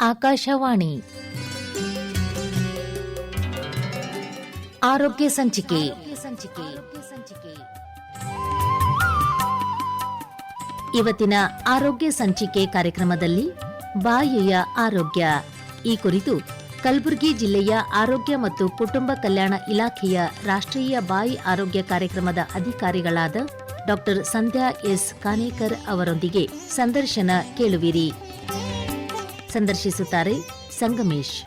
ಆಕಾಶವಾಣಿ. ಆರೋಗ್ಯ ಸಂಚಿಕೆ. ಇವತ್ತಿನ ಆರೋಗ್ಯ ಸಂಚಿಕೆ ಕಾರ್ಯಕ್ರಮದಲ್ಲಿ ಬಾಯಿಯ ಆರೋಗ್ಯ. ಈ ಕುರಿತು ಕಲಬುರಗಿ ಜಿಲ್ಲೆಯ ಆರೋಗ್ಯ ಮತ್ತು ಕುಟುಂಬ ಕಲ್ಯಾಣ ಇಲಾಖೆಯ ರಾಷ್ಟ್ರೀಯ ಬಾಯಿ ಆರೋಗ್ಯ ಕಾರ್ಯಕ್ರಮದ ಅಧಿಕಾರಿಗಳಾದ ಡಾಕ್ಟರ್ ಸಂಧ್ಯಾ ಎಸ್ ಕಾನೇಕರ್ ಅವರೊಂದಿಗೆ ಸಂದರ್ಶನ ಕೇಳುವಿರಿ. ಸಂದರ್ಶಿಸುತ್ತಾರೆ ಸಂಗಮೇಶ್.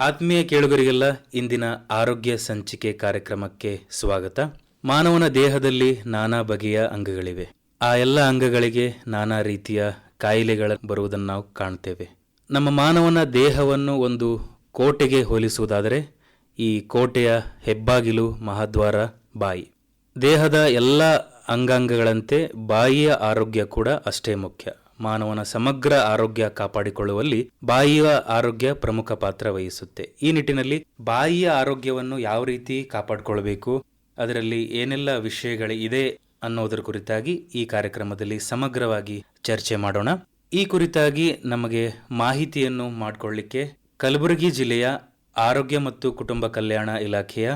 ಆತ್ಮೀಯ ಕೇಳುಗರಿಗೆಲ್ಲ ಇಂದಿನ ಆರೋಗ್ಯ ಸಂಚಿಕೆ ಕಾರ್ಯಕ್ರಮಕ್ಕೆ ಸ್ವಾಗತ. ಮಾನವನ ದೇಹದಲ್ಲಿ ನಾನಾ ಬಗೆಯ ಅಂಗಗಳಿವೆ. ಆ ಎಲ್ಲ ಅಂಗಗಳಿಗೆ ನಾನಾ ರೀತಿಯ ಕಾಯಿಲೆಗಳ ಬರುವುದನ್ನು ನಾವು ಕಾಣ್ತೇವೆ. ನಮ್ಮ ಮಾನವನ ದೇಹವನ್ನು ಒಂದು ಕೋಟೆಗೆ ಹೋಲಿಸುವುದಾದರೆ, ಈ ಕೋಟೆಯ ಹೆಬ್ಬಾಗಿಲು ಮಹಾದ್ವಾರ ಬಾಯಿ. ದೇಹದ ಎಲ್ಲ ಅಂಗಾಂಗಗಳಂತೆ ಬಾಯಿಯ ಆರೋಗ್ಯ ಕೂಡ ಅಷ್ಟೇ ಮುಖ್ಯ. ಮಾನವನ ಸಮಗ್ರ ಆರೋಗ್ಯ ಕಾಪಾಡಿಕೊಳ್ಳುವಲ್ಲಿ ಬಾಯಿಯ ಆರೋಗ್ಯ ಪ್ರಮುಖ ಪಾತ್ರ ವಹಿಸುತ್ತೆ. ಈ ನಿಟ್ಟಿನಲ್ಲಿ ಬಾಯಿಯ ಆರೋಗ್ಯವನ್ನು ಯಾವ ರೀತಿ ಕಾಪಾಡಿಕೊಳ್ಳಬೇಕು ಅದರಲ್ಲಿ ಏನೆಲ್ಲ ವಿಷಯಗಳಿದೆ ಅನ್ನೋದರ ಕುರಿತಾಗಿ ಈ ಕಾರ್ಯಕ್ರಮದಲ್ಲಿ ಸಮಗ್ರವಾಗಿ ಚರ್ಚೆ ಮಾಡೋಣ. ಈ ಕುರಿತಾಗಿ ನಮಗೆ ಮಾಹಿತಿಯನ್ನು ಮಾಡಿಕೊಳ್ಳಿಕ್ಕೆ ಕಲಬುರಗಿ ಜಿಲ್ಲೆಯ ಆರೋಗ್ಯ ಮತ್ತು ಕುಟುಂಬ ಕಲ್ಯಾಣ ಇಲಾಖೆಯ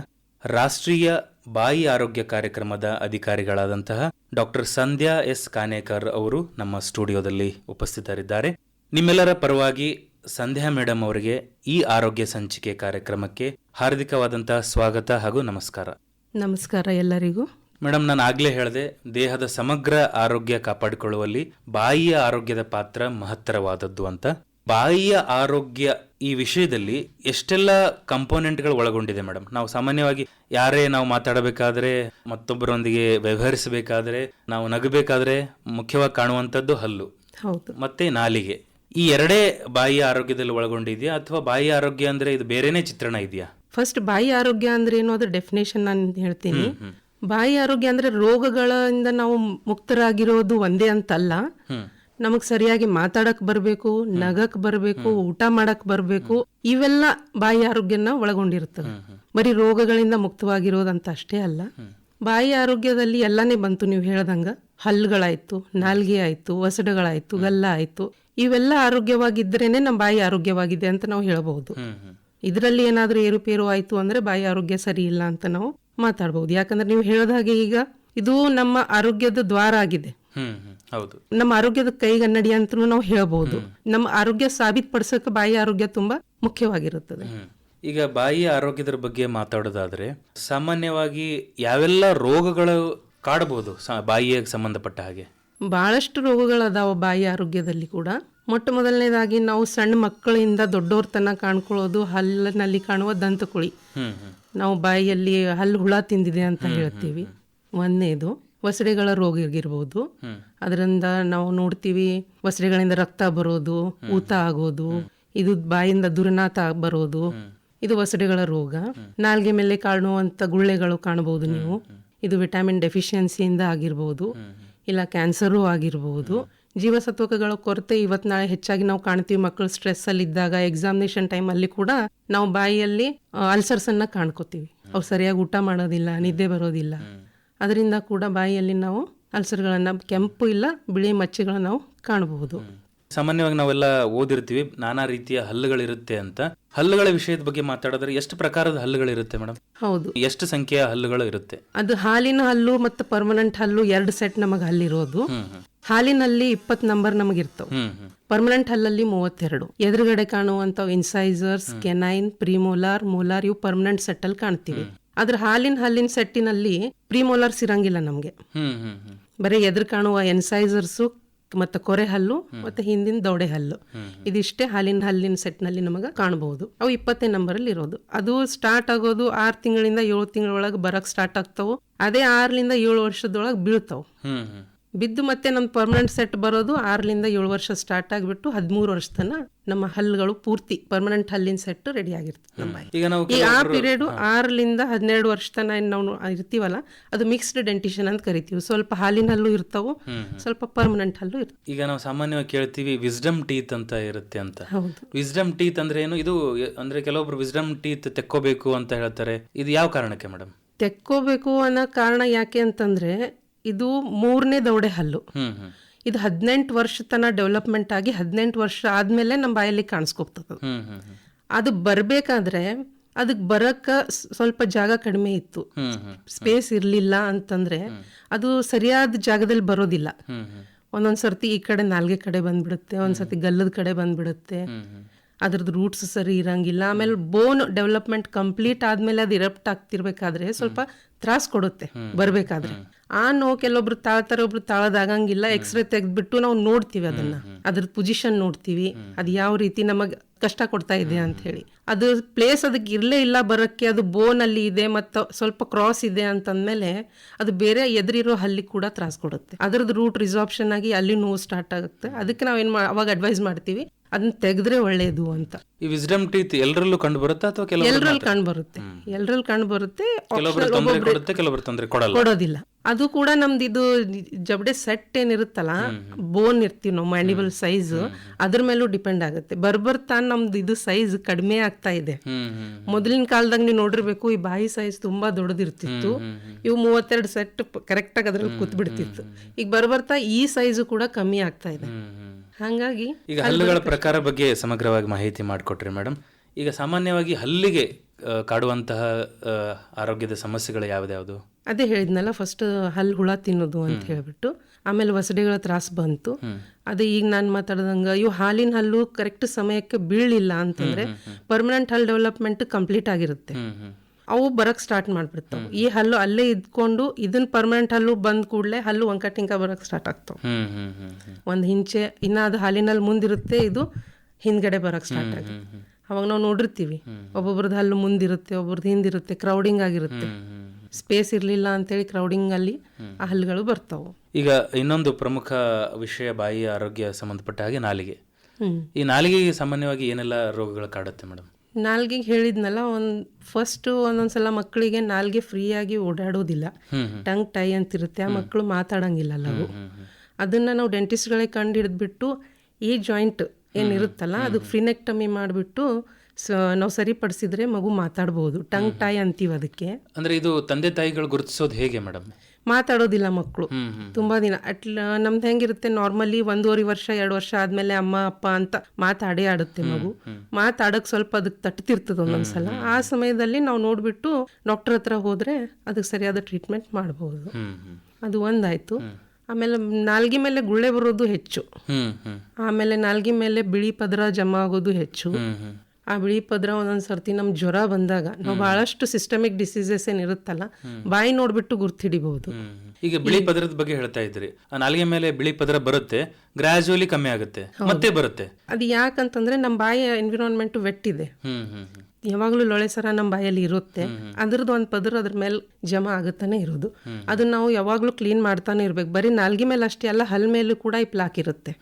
ರಾಷ್ಟ್ರೀಯ ಬಾಯಿ ಆರೋಗ್ಯ ಕಾರ್ಯಕ್ರಮದ ಅಧಿಕಾರಿಗಳಾದಂತಹ ಡಾಕ್ಟರ್ ಸಂಧ್ಯಾ ಎಸ್ ಕಾನೇಕರ್ ಅವರು ನಮ್ಮ ಸ್ಟುಡಿಯೋದಲ್ಲಿ ಉಪಸ್ಥಿತರಿದ್ದಾರೆ. ನಿಮ್ಮೆಲ್ಲರ ಪರವಾಗಿ ಸಂಧ್ಯಾ ಮೇಡಮ್ ಅವರಿಗೆ ಈ ಆರೋಗ್ಯ ಸಂಚಿಕೆ ಕಾರ್ಯಕ್ರಮಕ್ಕೆ ಹಾರ್ದಿಕವಾದಂತಹ ಸ್ವಾಗತ ಹಾಗೂ ನಮಸ್ಕಾರ. ನಮಸ್ಕಾರ ಎಲ್ಲರಿಗೂ. ಮೇಡಮ್ ನಾನು ಆಗ್ಲೇ ಹೇಳಿದೆ ದೇಹದ ಸಮಗ್ರ ಆರೋಗ್ಯ ಕಾಪಾಡಿಕೊಳ್ಳುವಲ್ಲಿ ಬಾಯಿಯ ಆರೋಗ್ಯದ ಪಾತ್ರ ಮಹತ್ತರವಾದದ್ದು ಅಂತ. ಬಾಯಿಯ ಆರೋಗ್ಯ ಈ ವಿಷಯದಲ್ಲಿ ಎಷ್ಟೆಲ್ಲ ಕಂಪೋನೆಂಟ್ಗಳು ಒಳಗೊಂಡಿದೆ ಮೇಡಮ್? ನಾವು ಸಾಮಾನ್ಯವಾಗಿ ಯಾರೇ ನಾವು ಮಾತಾಡಬೇಕಾದ್ರೆ ಮತ್ತೊಬ್ಬರೊಂದಿಗೆ ವ್ಯವಹರಿಸಬೇಕಾದ್ರೆ ನಾವು ನಗಬೇಕಾದ್ರೆ ಮುಖ್ಯವಾಗಿ ಕಾಣುವಂಥದ್ದು ಹಲ್ಲು ಹೌದು. ಮತ್ತೆ ನಾಲಿಗೆ. ಈ ಎರಡೇ ಬಾಯಿ ಆರೋಗ್ಯದಲ್ಲಿ ಒಳಗೊಂಡಿದೆಯಾ ಅಥವಾ ಬಾಯಿ ಆರೋಗ್ಯ ಅಂದ್ರೆ ಇದು ಬೇರೆನೇ ಚಿತ್ರಣ ಇದೆಯಾ? ಫಸ್ಟ್ ಬಾಯಿ ಆರೋಗ್ಯ ಅಂದ್ರೆ ಏನು ಅದ್ರ ಡೆಫಿನೇಷನ್ ನಾನು ಹೇಳ್ತೀನಿ. ಬಾಯಿ ಆರೋಗ್ಯ ಅಂದ್ರೆ ರೋಗಗಳಿಂದ ನಾವು ಮುಕ್ತರಾಗಿರೋದು ಒಂದೇ ಅಂತಲ್ಲ. ನಮಗ್ ಸರಿಯಾಗಿ ಮಾತಾಡಕ್ ಬರಬೇಕು ನಗಕ್ ಬರ್ಬೇಕು ಊಟ ಮಾಡಕ್ ಬರ್ಬೇಕು ಇವೆಲ್ಲ ಬಾಯಿ ಆರೋಗ್ಯನ ಒಳಗೊಂಡಿರ್ತವೆ ಬರೀ ರೋಗಗಳಿಂದ ಮುಕ್ತವಾಗಿರೋದಂತ ಅಷ್ಟೇ ಅಲ್ಲ. ಬಾಯಿ ಆರೋಗ್ಯದಲ್ಲಿ ಎಲ್ಲಾನೇ ಬಂತು ನೀವು ಹೇಳ್ದಂಗ ಹಲ್ಲುಗಳಾಯ್ತು ನಾಲ್ಗೆ ಆಯ್ತು ಒಸಡುಗಳಾಯ್ತು ಗಲ್ಲ ಆಯ್ತು ಇವೆಲ್ಲ ಆರೋಗ್ಯವಾಗಿದ್ರೇನೆ ನಮ್ಮ ಬಾಯಿ ಆರೋಗ್ಯವಾಗಿದೆ ಅಂತ ನಾವು ಹೇಳಬಹುದು. ಇದರಲ್ಲಿ ಏನಾದರೂ ಏರುಪೇರು ಆಯ್ತು ಅಂದ್ರೆ ಬಾಯಿ ಆರೋಗ್ಯ ಸರಿ ಇಲ್ಲ ಅಂತ ನಾವು ಮಾತಾಡಬಹುದು. ಯಾಕಂದ್ರೆ ನೀವು ಹೇಳದ ಹಾಗೆ ಈಗ ಇದು ನಮ್ಮ ಆರೋಗ್ಯದ ದ್ವಾರ ಆಗಿದೆ. ಹೌದು. ನಮ್ಮ ಆರೋಗ್ಯದ ಕೈಗನ್ನಡಿ ಅಂತ ನಾವು ಹೇಳಬಹುದು ನಮ್ಮ ಆರೋಗ್ಯ ಸಾಬೀತುಪಡಿಸಕ್ಕೆ ಬಾಯಿ ಆರೋಗ್ಯ ತುಂಬಾ ಮುಖ್ಯವಾಗಿರುತ್ತದೆ. ಈಗ ಬಾಯಿ ಆರೋಗ್ಯದ ಬಗ್ಗೆ ಮಾತಾಡೋದಾದ್ರೆ ಸಾಮಾನ್ಯವಾಗಿ ಯಾವೆಲ್ಲ ರೋಗಗಳು ಕಾಡಬಹುದು ಬಾಯಿಯ ಬಾಯಿಗೆ ಸಂಬಂಧಪಟ್ಟ ಹಾಗೆ? ಬಹಳಷ್ಟು ರೋಗಗಳದಾವ ಬಾಯಿ ಆರೋಗ್ಯದಲ್ಲಿ ಕೂಡ. ಮೊಟ್ಟ ಮೊದಲನೇದಾಗಿ ನಾವು ಸಣ್ಣ ಮಕ್ಕಳಿಂದ ದೊಡ್ಡವ್ರ ತನಕ ಕಾಣ್ಕೊಳ್ಳೋದು ಹಲ್ಲಿನಲ್ಲಿ ಕಾಣುವ ದಂತಕುಳಿ. ನಾವು ಬಾಯಿಯಲ್ಲಿ ಹಲ್ಲು ಹುಳ ತಿಂದಿದೆ ಅಂತ ಹೇಳ್ತೀವಿ. ಒಂದನೇದು. ಒಸಡೆಗಳ ರೋಗ ಆಗಿರ್ಬೋದು ಅದರಿಂದ ನಾವು ನೋಡ್ತೀವಿ ವಸಡೆಗಳಿಂದ ರಕ್ತ ಬರೋದು ಊತ ಆಗೋದು ಇದು ಬಾಯಿಂದ ದುರ್ನಾತ ಬರೋದು. ಇದು ವಸಡೆಗಳ ರೋಗ. ನಾಲ್ಗೆ ಮೇಲೆ ಕಾಣುವಂತ ಗುಳ್ಳೆಗಳು ಕಾಣಬಹುದು ನೀವು. ಇದು ವಿಟಮಿನ್ ಡೆಫಿಷಿಯನ್ಸಿಯಿಂದ ಆಗಿರ್ಬೋದು. ಇಲ್ಲ ಕ್ಯಾನ್ಸರು ಆಗಿರ್ಬೋದು. ಜೀವಸತ್ವಕಗಳ ಕೊರತೆ ಇವತ್ ನಾಳೆ ಹೆಚ್ಚಾಗಿ ನಾವು ಕಾಣ್ತೀವಿ ಮಕ್ಕಳು ಸ್ಟ್ರೆಸ್ ಅಲ್ಲಿ ಇದ್ದಾಗ ಎಕ್ಸಾಮಿನೇಷನ್ ಟೈಮ್ ಅಲ್ಲಿ ಕೂಡ ನಾವು ಬಾಯಿಯಲ್ಲಿ ಅಲ್ಸರ್ಸ್ ಅನ್ನ ಕಾಣ್ಕೋತೀವಿ. ಅವ್ರು ಸರಿಯಾಗಿ ಊಟ ಮಾಡೋದಿಲ್ಲ ನಿದ್ದೆ ಬರೋದಿಲ್ಲ. ಅದರಿಂದ ಕೂಡ ಬಾಯಿಯಲ್ಲಿ ನಾವು ಅಲ್ಸರ್ಗಳನ್ನು ಕೆಂಪು ಇಲ್ಲ ಬಿಳಿ ಮಚ್ಚೆಗಳನ್ನ ನಾವು ಕಾಣಬಹುದು. ಸಾಮಾನ್ಯವಾಗಿ ನಾವೆಲ್ಲ ಓದಿರ್ತೀವಿ ನಾನಾ ರೀತಿಯ ಹಲ್ಲುಗಳಿರುತ್ತೆ ಅಂತ. ಹಲ್ಲುಗಳ ವಿಷಯದ ಬಗ್ಗೆ ಮಾತಾಡಿದ್ರೆ ಎಷ್ಟು ಪ್ರಕಾರದ ಹಲ್ಲುಗಳಿರುತ್ತೆ ಮೇಡಮ್? ಹೌದು. ಎಷ್ಟು ಸಂಖ್ಯೆಯ ಹಲ್ಲುಗಳು ಇರುತ್ತೆ? ಅದು ಹಾಲಿನ ಹಲ್ಲು ಮತ್ತು ಪರ್ಮನೆಂಟ್ ಹಲ್ಲು ಎರಡು ಸೆಟ್ ನಮಗೆ ಹಲ್ಲಿರೋದು. ಹಾಲಿನಲ್ಲಿ ಇಪ್ಪತ್ ನಂಬರ್ ನಮಗಿರ್ತವೆ ಹ್ಮ್ ಹ್ಮ್. ಪರ್ಮನೆಂಟ್ ಹಲ್ಲಲ್ಲಿ ಮೂವತ್ತೆರಡು. ಎದುರುಗಡೆ ಕಾಣುವಂತ ಇನ್ಸೈಸರ್ಸ್ ಕೆನೈನ್ ಪ್ರೀಮೋಲಾರ್ ಮೋಲಾರ್ ಇವು ಪರ್ಮನೆಂಟ್ ಸೆಟ್ ಅಲ್ಲಿ ಕಾಣ್ತೀವಿ ಆದ್ರೆ ಹಾಲಿನ ಹಲ್ಲಿನ ಸೆಟ್ಟಿನಲ್ಲಿ ಪ್ರೀಮೋಲರ್ಸ್ ಇರಂಗಿಲ್ಲ ನಮ್ಗೆ. ಬರೀ ಎದುರು ಕಾಣುವ ಎನ್ಸೈಸರ್ಸು ಮತ್ತೆ ಕೊರೆ ಹಲ್ಲು ಮತ್ತೆ ಹಿಂದಿನ ದೌಡೆ ಹಲ್ಲು. ಇದಿಷ್ಟೇ ಹಾಲಿನ ಹಲ್ಲಿನ ಸೆಟ್ನಲ್ಲಿ ನಮಗೆ ಕಾಣಬಹುದು ಅವು ಇಪ್ಪತ್ತನೇ ನಂಬರ್ ಅಲ್ಲಿ ಇರೋದು. ಅದು ಸ್ಟಾರ್ಟ್ ಆಗೋದು ಆರ್ ತಿಂಗಳಿಂದ ಏಳು ತಿಂಗಳೊಳಗೆ ಬರಕ್ ಸ್ಟಾರ್ಟ್ ಆಗ್ತಾವು. ಅದೇ ಆರ್ಲಿಂದ ಏಳು ವರ್ಷದೊಳಗೆ ಬೀಳ್ತಾವು. ಬಿದ್ದು ಮತ್ತೆ ನಮ್ಮ ಪರ್ಮನೆಂಟ್ ಸೆಟ್ ಬರೋದು ಆರರಿಂದ ಏಳು ವರ್ಷ ಸ್ಟಾರ್ಟ್ ಆಗಿಬಿಟ್ಟು ಹದಿಮೂರು ವರ್ಷ ತನ ನಮ್ಮ ಹಲ್ಲುಗಳು ಪೂರ್ತಿ ಪರ್ಮನೆಂಟ್ ಹಲ್ಲಿನ ಸೆಟ್ ರೆಡಿ ಆಗಿರ್ತದೆ. ನಮ್ಮ. ಈಗ ನಾವು ಈ ಆ ಪೀರಿಯಡ್ ಆರರಿಂದ ಹನ್ನೆರಡು ವರ್ಷ ತನ ಏನ್ ನಾವು ಇರ್ತೀವಲ್ಲ ಅದು ಮಿಕ್ಸ್ಡ್ ಡೆಂಟಿಷನ್ ಅಂತ ಕರಿತೀವಿ. ಸ್ವಲ್ಪ ಹಾಲಿನ ಹಲ್ಲು ಇರ್ತಾವು ಸ್ವಲ್ಪ ಪರ್ಮನೆಂಟ್ ಹಲ್ಲು ಇರ್ತವೆ ಈಗ ನಾವು ಸಾಮಾನ್ಯವಾಗಿ ಕೇಳ್ತೀವಿ ವಿಸ್ಡಮ್ ಟೀತ್ ಅಂತ ಇರುತ್ತೆ ಅಂತ. ಹೌದು. ವಿಸ್ಡಮ್ ಟೀತ್ ಅಂದ್ರೆ ಏನು? ಇದು ಅಂದ್ರೆ ಕೆಲವೊಬ್ರು ವಿಸ್ಡಮ್ ಟೀತ್ ತೆಕ್ಕೋಬೇಕು ಅಂತ ಹೇಳ್ತಾರೆ. ಇದು ಯಾವ ಕಾರಣಕ್ಕೆ ಮೇಡಮ್ ತೆಕ್ಕೋಬೇಕು ಅನ್ನೋ ಕಾರಣ ಯಾಕೆ ಅಂತಂದ್ರೆ ಇದು ಮೂರನೇ ದೌಡೆ ಹಲ್ಲು. ಇದು ಹದಿನೆಂಟು ವರ್ಷ ತನ ಡೆವಲಪ್ಮೆಂಟ್ ಆಗಿ ಹದಿನೆಂಟು ವರ್ಷ ಆದ್ಮೇಲೆ ನಮ್ಮ ಬಾಯಲ್ಲಿ ಹ್ಮ್ ಅದು ಬರ್ಬೇಕಾದ್ರೆ ಅದಕ್ಕೆ ಬರಕ್ಕ ಸ್ವಲ್ಪ ಜಾಗ ಕಡಿಮೆ ಇತ್ತು. ಸ್ಪೇಸ್ ಇರಲಿಲ್ಲ ಅಂತಂದ್ರೆ ಅದು ಸರಿಯಾದ ಜಾಗದಲ್ಲಿ ಬರೋದಿಲ್ಲ. ಒಂದೊಂದ್ ಸರ್ತಿ ಈ ಕಡೆ ನಾಲ್ಗೆ ಕಡೆ ಬಂದ್ಬಿಡುತ್ತೆ ಒಂದ್ಸರ್ತಿ ಗಲ್ಲದ ಕಡೆ ಬಂದ್ಬಿಡುತ್ತೆ. ಅದ್ರದ್ದು ರೂಟ್ಸ್ ಸರಿ ಇರಂಗಿಲ್ಲ. ಆಮೇಲೆ ಬೋನ್ ಡೆವಲಪ್ಮೆಂಟ್ ಕಂಪ್ಲೀಟ್ ಆದ್ಮೇಲೆ ಅದು ಇರಪ್ಟ್ ಆಗ್ತಿರ್ಬೇಕಾದ್ರೆ ಸ್ವಲ್ಪ ತ್ರಾಸ್ ಕೊಡುತ್ತೆ ಬರ್ಬೇಕಾದ್ರೆ. ಆ ನೋವು ಕೆಲವೊಬ್ರು ತಾಳ್ತಾರೆ ಒಬ್ರು ತಾಳದಾಗಂಗಿಲ್ಲ ಎಕ್ಸ್ರೇ ತೆಗೆದ್ಬಿಟ್ಟು ನಾವು ನೋಡ್ತೀವಿ ಅದನ್ನ. ಅದ್ರ ಪೊಸಿಷನ್ ನೋಡ್ತೀವಿ. ಅದು ಯಾವ ರೀತಿ ನಮಗ್ ಕಷ್ಟ ಕೊಡ್ತಾ ಇದೆ ಅಂತ ಹೇಳಿ. ಅದು ಪ್ಲೇಸ್ ಅದಕ್ಕೆ ಇರ್ಲೇ ಇಲ್ಲ ಬರಕ್ಕೆ ಅದು ಬೋನ್ ಅಲ್ಲಿ ಇದೆ ಮತ್ತು ಸ್ವಲ್ಪ ಕ್ರಾಸ್ ಇದೆ ಅಂತಂದ್ಮೇಲೆ ಅದು ಬೇರೆ ಎದುರಿರೋ ಹಲ್ಲಿ ಕೂಡ ತ್ರಾಸ ಕೊಡುತ್ತೆ. ಅದ್ರದ್ದು ರೂಟ್ ರಿಸಾರ್ಪ್ಷನ್ ಆಗಿ ಅಲ್ಲಿ ನೋವು ಸ್ಟಾರ್ಟ್ ಆಗುತ್ತೆ. ಅದಕ್ಕೆ ನಾವೇನ್ ಅವಾಗ ಅಡ್ವೈಸ್ ಮಾಡ್ತೀವಿ ಅದನ್ನ ತೆಗೆದ್ರೆ ಒಳ್ಳೇದು ಅಂತ. ಈ ವಿಸ್ಡಮ್ ಟೀತ್ ಎಲ್ಲರಲ್ಲೂ ಕಂಡು ಬರುತ್ತೆ ಅಥವಾ ಕೆಲವರು ಎಲ್ರಲ್ಲಿ ಕಂಡು ಬರುತ್ತೆ. ಎಲ್ಲರಲ್ಲಿ ಕಂಡು ಬರುತ್ತೆ. ಕೊಡುತ್ತೆ ಕೆಲವೊಬ್ರು ತೊಂದರೆ ಕೊಡಲ್ಲ. ಕೊಡೋದಿಲ್ಲ. ಅದು ಕೂಡ ನಮ್ದು ಇದು ಜಬಡೆ ಸೆಟ್ ಏನಿರುತ್ತಲ್ಲ ಬೋನ್ ಇರ್ತೀವಿ ನಾವು ಮ್ಯಾಂಡಿಬಲ್ ಸೈಜ್ ಅದ್ರ ಮೇಲೂ ಡಿಪೆಂಡ್ ಆಗುತ್ತೆ. ಬರ್ಬರ್ತಾ ನಮ್ದು ಇದು ಸೈಜ್ ಕಡಿಮೆ ಆಗ್ತಾ ಇದೆ. ಮೊದಲಿನ ಕಾಲದಾಗ ನೀವು ನೋಡಿರ್ಬೇಕು ಈ ಬಾಯಿ ಸೈಜ್ ತುಂಬಾ ದೊಡ್ಡದಿರ್ತಿತ್ತು. ಇವು ಮೂವತ್ತೆರಡು ಸೆಟ್ ಕರೆಕ್ಟ್ ಆಗಿ ಅದ್ರಲ್ಲಿ ಕೂತ್ ಬಿಡ್ತಿತ್ತು ಈಗ ಬರ್ಬರ್ತಾ ಈ ಸೈಜ್ ಕೂಡ ಕಮ್ಮಿ ಆಗ್ತಾ ಇದೆ. ಹಂಗಾಗಿ ಈಗ ಹಲ್ಲುಗಳ ಪ್ರಕಾರ ಬಗ್ಗೆ ಸಮಗ್ರವಾಗಿ ಮಾಹಿತಿ ಮಾಡಿಕೊಟ್ರಿ ಮೇಡಮ್ ಈಗ ಸಾಮಾನ್ಯವಾಗಿ ಹಲ್ಲಿಗೆ ಕಾಡುವಂತಹ ಆರೋಗ್ಯದ ಸಮಸ್ಯೆಗಳು ಯಾವ್ದ್ಯಾವುದು ಅದೇ ಹೇಳಿದ್ನಲ್ಲ ಫಸ್ಟ್ ಹಲ್ಲು ಹುಳ ತಿನ್ನೋದು ಅಂತ ಹೇಳ್ಬಿಟ್ಟು ಆಮೇಲೆ ವಸಡಿಗಳ ತ್ರಾಸ ಬಂತು. ಅದೇ ಈಗ ನಾನು ಮಾತಾಡ್ದಂಗ ಇವು ಹಾಲಿನ ಹಲ್ಲು ಕರೆಕ್ಟ್ ಸಮಯಕ್ಕೆ ಬೀಳಿಲ್ಲ ಅಂತಂದ್ರೆ ಪರ್ಮನೆಂಟ್ ಹಲ್ ಡೆವಲಪ್ಮೆಂಟ್ ಕಂಪ್ಲೀಟ್ ಆಗಿರುತ್ತೆ. ಅವು ಬರಕ್ ಸ್ಟಾರ್ಟ್ ಮಾಡ್ಬಿಡ್ತಾವೆ. ಈ ಹಲ್ಲು ಅಲ್ಲೇ ಇದ್ಕೊಂಡು ಇದನ್ನ ಪರ್ಮನೆಂಟ್ ಹಲ್ಲು ಬಂದ್ ಕೂಡಲೇ ಹಲ್ಲು ಒಂಕ ಟಿಂಕ ಬರಕ್ ಸ್ಟಾರ್ಟ್ ಆಗ್ತಾವ. ಒಂದ್ ಹಿಂಚೆ ಇನ್ನ ಅದು ಹಾಲಿನಲ್ಲಿ ಮುಂದಿರುತ್ತೆ ಇದು ಹಿಂದ್ಗಡೆ ಬರಕ್ ಸ್ಟಾರ್ಟ್ ಆಗುತ್ತೆ. ಅವಾಗ ನಾವು ನೋಡಿರ್ತೀವಿ. ಒಬ್ಬೊಬ್ರದ್ದು ಹಲ್ಲು ಮುಂದಿರುತ್ತೆ ಒಬ್ಬರದ್ದು ಹಿಂದಿರುತ್ತೆ ಕ್ರೌಡಿಂಗ್ ಆಗಿರುತ್ತೆ. ಸ್ಪೇಸ್ ಇರಲಿಲ್ಲ ಅಂತೇಳಿ ಕ್ರೌಡಿಂಗ್ ಅಲ್ಲಿ ಆ ಹಲ್ಲುಗಳು ಬರ್ತಾವೆ. ಈಗ ಇನ್ನೊಂದು ಪ್ರಮುಖ ವಿಷಯ ಬಾಯಿ ಆರೋಗ್ಯ ಸಂಬಂಧಪಟ್ಟ ಹಾಗೆ ನಾಲಿಗೆ. ಈ ನಾಲಿಗೆಗೆ ಸಾಮಾನ್ಯವಾಗಿ ಏನೆಲ್ಲ ರೋಗಗಳು ಕಾಡುತ್ತೆ ಮೇಡಮ್? ನಾಲ್ಗೆಗೆ ಹೇಳಿದ್ನಲ್ಲ ಒಂದು ಫಸ್ಟ್ ಒಂದೊಂದ್ಸಲ ಮಕ್ಕಳಿಗೆ ನಾಲ್ಗೆ ಫ್ರೀಯಾಗಿ ಓಡಾಡೋದಿಲ್ಲ. ಟಂಗ್ ಟೈ ಅಂತಿರುತ್ತೆ ಆ ಮಕ್ಕಳು ಮಾತಾಡಂಗಿಲ್ಲ ಅವು. ಅದನ್ನ ನಾವು ಡೆಂಟಿಸ್ಟ್ಗಳೇ ಕಂಡು ಹಿಡಿದ್ಬಿಟ್ಟು ಈ ಜಾಯಿಂಟ್ ಏನಿರುತ್ತಲ್ಲ ಅದು ಫ್ರಿನೆಕ್ಟಮಿ ಮಾಡಿಬಿಟ್ಟು ಸ ನಾವು ಸರಿಪಡಿಸಿದ್ರೆ ಮಗು ಮಾತಾಡ್ಬೋದು. ಟಂಗ್ ಟೈ ಅಂತೀವಿ ಅದಕ್ಕೆ. ಅಂದ್ರೆ ಇದು ತಂದೆ ತಾಯಿಗಳು ಗುರುತಿಸೋದು ಹೇಗೆ ಮೇಡಮ್? ಮಾತಾಡೋದಿಲ್ಲ ಮಕ್ಕಳು ತುಂಬಾ ದಿನ. ಅಟ್ಲ ನಮ್ದು ಹೆಂಗಿರುತ್ತೆ ನಾರ್ಮಲಿ ಒಂದೂವರೆ ವರ್ಷ ಎರಡು ವರ್ಷ ಆದ್ಮೇಲೆ ಅಮ್ಮ ಅಪ್ಪ ಅಂತ ಮಾತಾಡೇ ಆಡುತ್ತೆ ಮಗು. ಮಾತಾಡಕ್ ಸ್ವಲ್ಪ ಅದಕ್ಕೆ ತಟ್ತಿರ್ತದ ಒಂದೊಂದ್ಸಲ. ಆ ಸಮಯದಲ್ಲಿ ನಾವು ನೋಡ್ಬಿಟ್ಟು ಡಾಕ್ಟರ್ ಹತ್ರ ಹೋದ್ರೆ ಅದಕ್ಕೆ ಸರಿಯಾದ ಟ್ರೀಟ್ಮೆಂಟ್ ಮಾಡಬಹುದು ಅದು ಒಂದಾಯ್ತು. ಆಮೇಲೆ ನಾಲ್ಗೆ ಮೇಲೆ ಗುಳ್ಳೆ ಬರೋದು ಹೆಚ್ಚು. ಆಮೇಲೆ ನಾಲ್ಗೆ ಮೇಲೆ ಬಿಳಿ ಪದರ ಜಮಾ ಆಗೋದು ಹೆಚ್ಚು. ಆ ಬಿಳಿ ಪದರ ಒಂದೊಂದ್ ಸರ್ತಿ ನಮ್ ಜ್ವರ ಬಂದಾಗ ನಾವು ಬಹಳಷ್ಟು ಸಿಸ್ಟಮಿಕ್ ಡಿಸೀಸಸ್ ಏನಿರುತ್ತಲ್ಲ ಬಾಯಿ ನೋಡ್ಬಿಟ್ಟು ಗುರ್ತಿಡಿಬಹುದು. ಹಿಡಿಬಹುದು ಈಗ ಬಿಳಿ ಪದರದ ಬಗ್ಗೆ ಹೇಳ್ತಾ ಇದ್ರಿ. ನಾಲ್ಗೆ ಮೇಲೆ ಬಿಳಿ ಪದರ ಬರುತ್ತೆ ಗ್ರಾಜುವಲಿ ಕಮ್ಮಿ ಆಗುತ್ತೆ ಮತ್ತೆ ಬರುತ್ತೆ. ಅದು ಯಾಕಂತಂದ್ರೆ ನಮ್ಮ ಬಾಯಿಯ ಎನ್ವಿರಾನ್ಮೆಂಟ್ ವೆಟ್ ಇದೆ ಹ್ಮ್ ಹ್ಮ್ ಹ್ಮ್. ಯಾವಾಗಲೂ ಲೊಳೆ ಸರ ನಮ್ಮ ಬಾಯಲ್ಲಿ ಇರುತ್ತೆ. ಅದ್ರದ್ದು ಒಂದು ಪದರ ಅದ್ರ ಮೇಲೆ ಜಮಾ ಆಗುತ್ತಾನೆ ಇರೋದು. ಅದನ್ನ ನಾವು ಯಾವಾಗಲೂ ಕ್ಲೀನ್ ಮಾಡ್ತಾನೆ ಇರ್ಬೇಕು. ಬರೀ ನಾಲ್ಗೆ ಮೇಲೆ ಅಷ್ಟೇ ಅಲ್ಲ ಹಲ್ ಮೇಲೂ ಕೂಡ ಈ ಪ್ಲಾಕ್ ಇರುತ್ತೆ.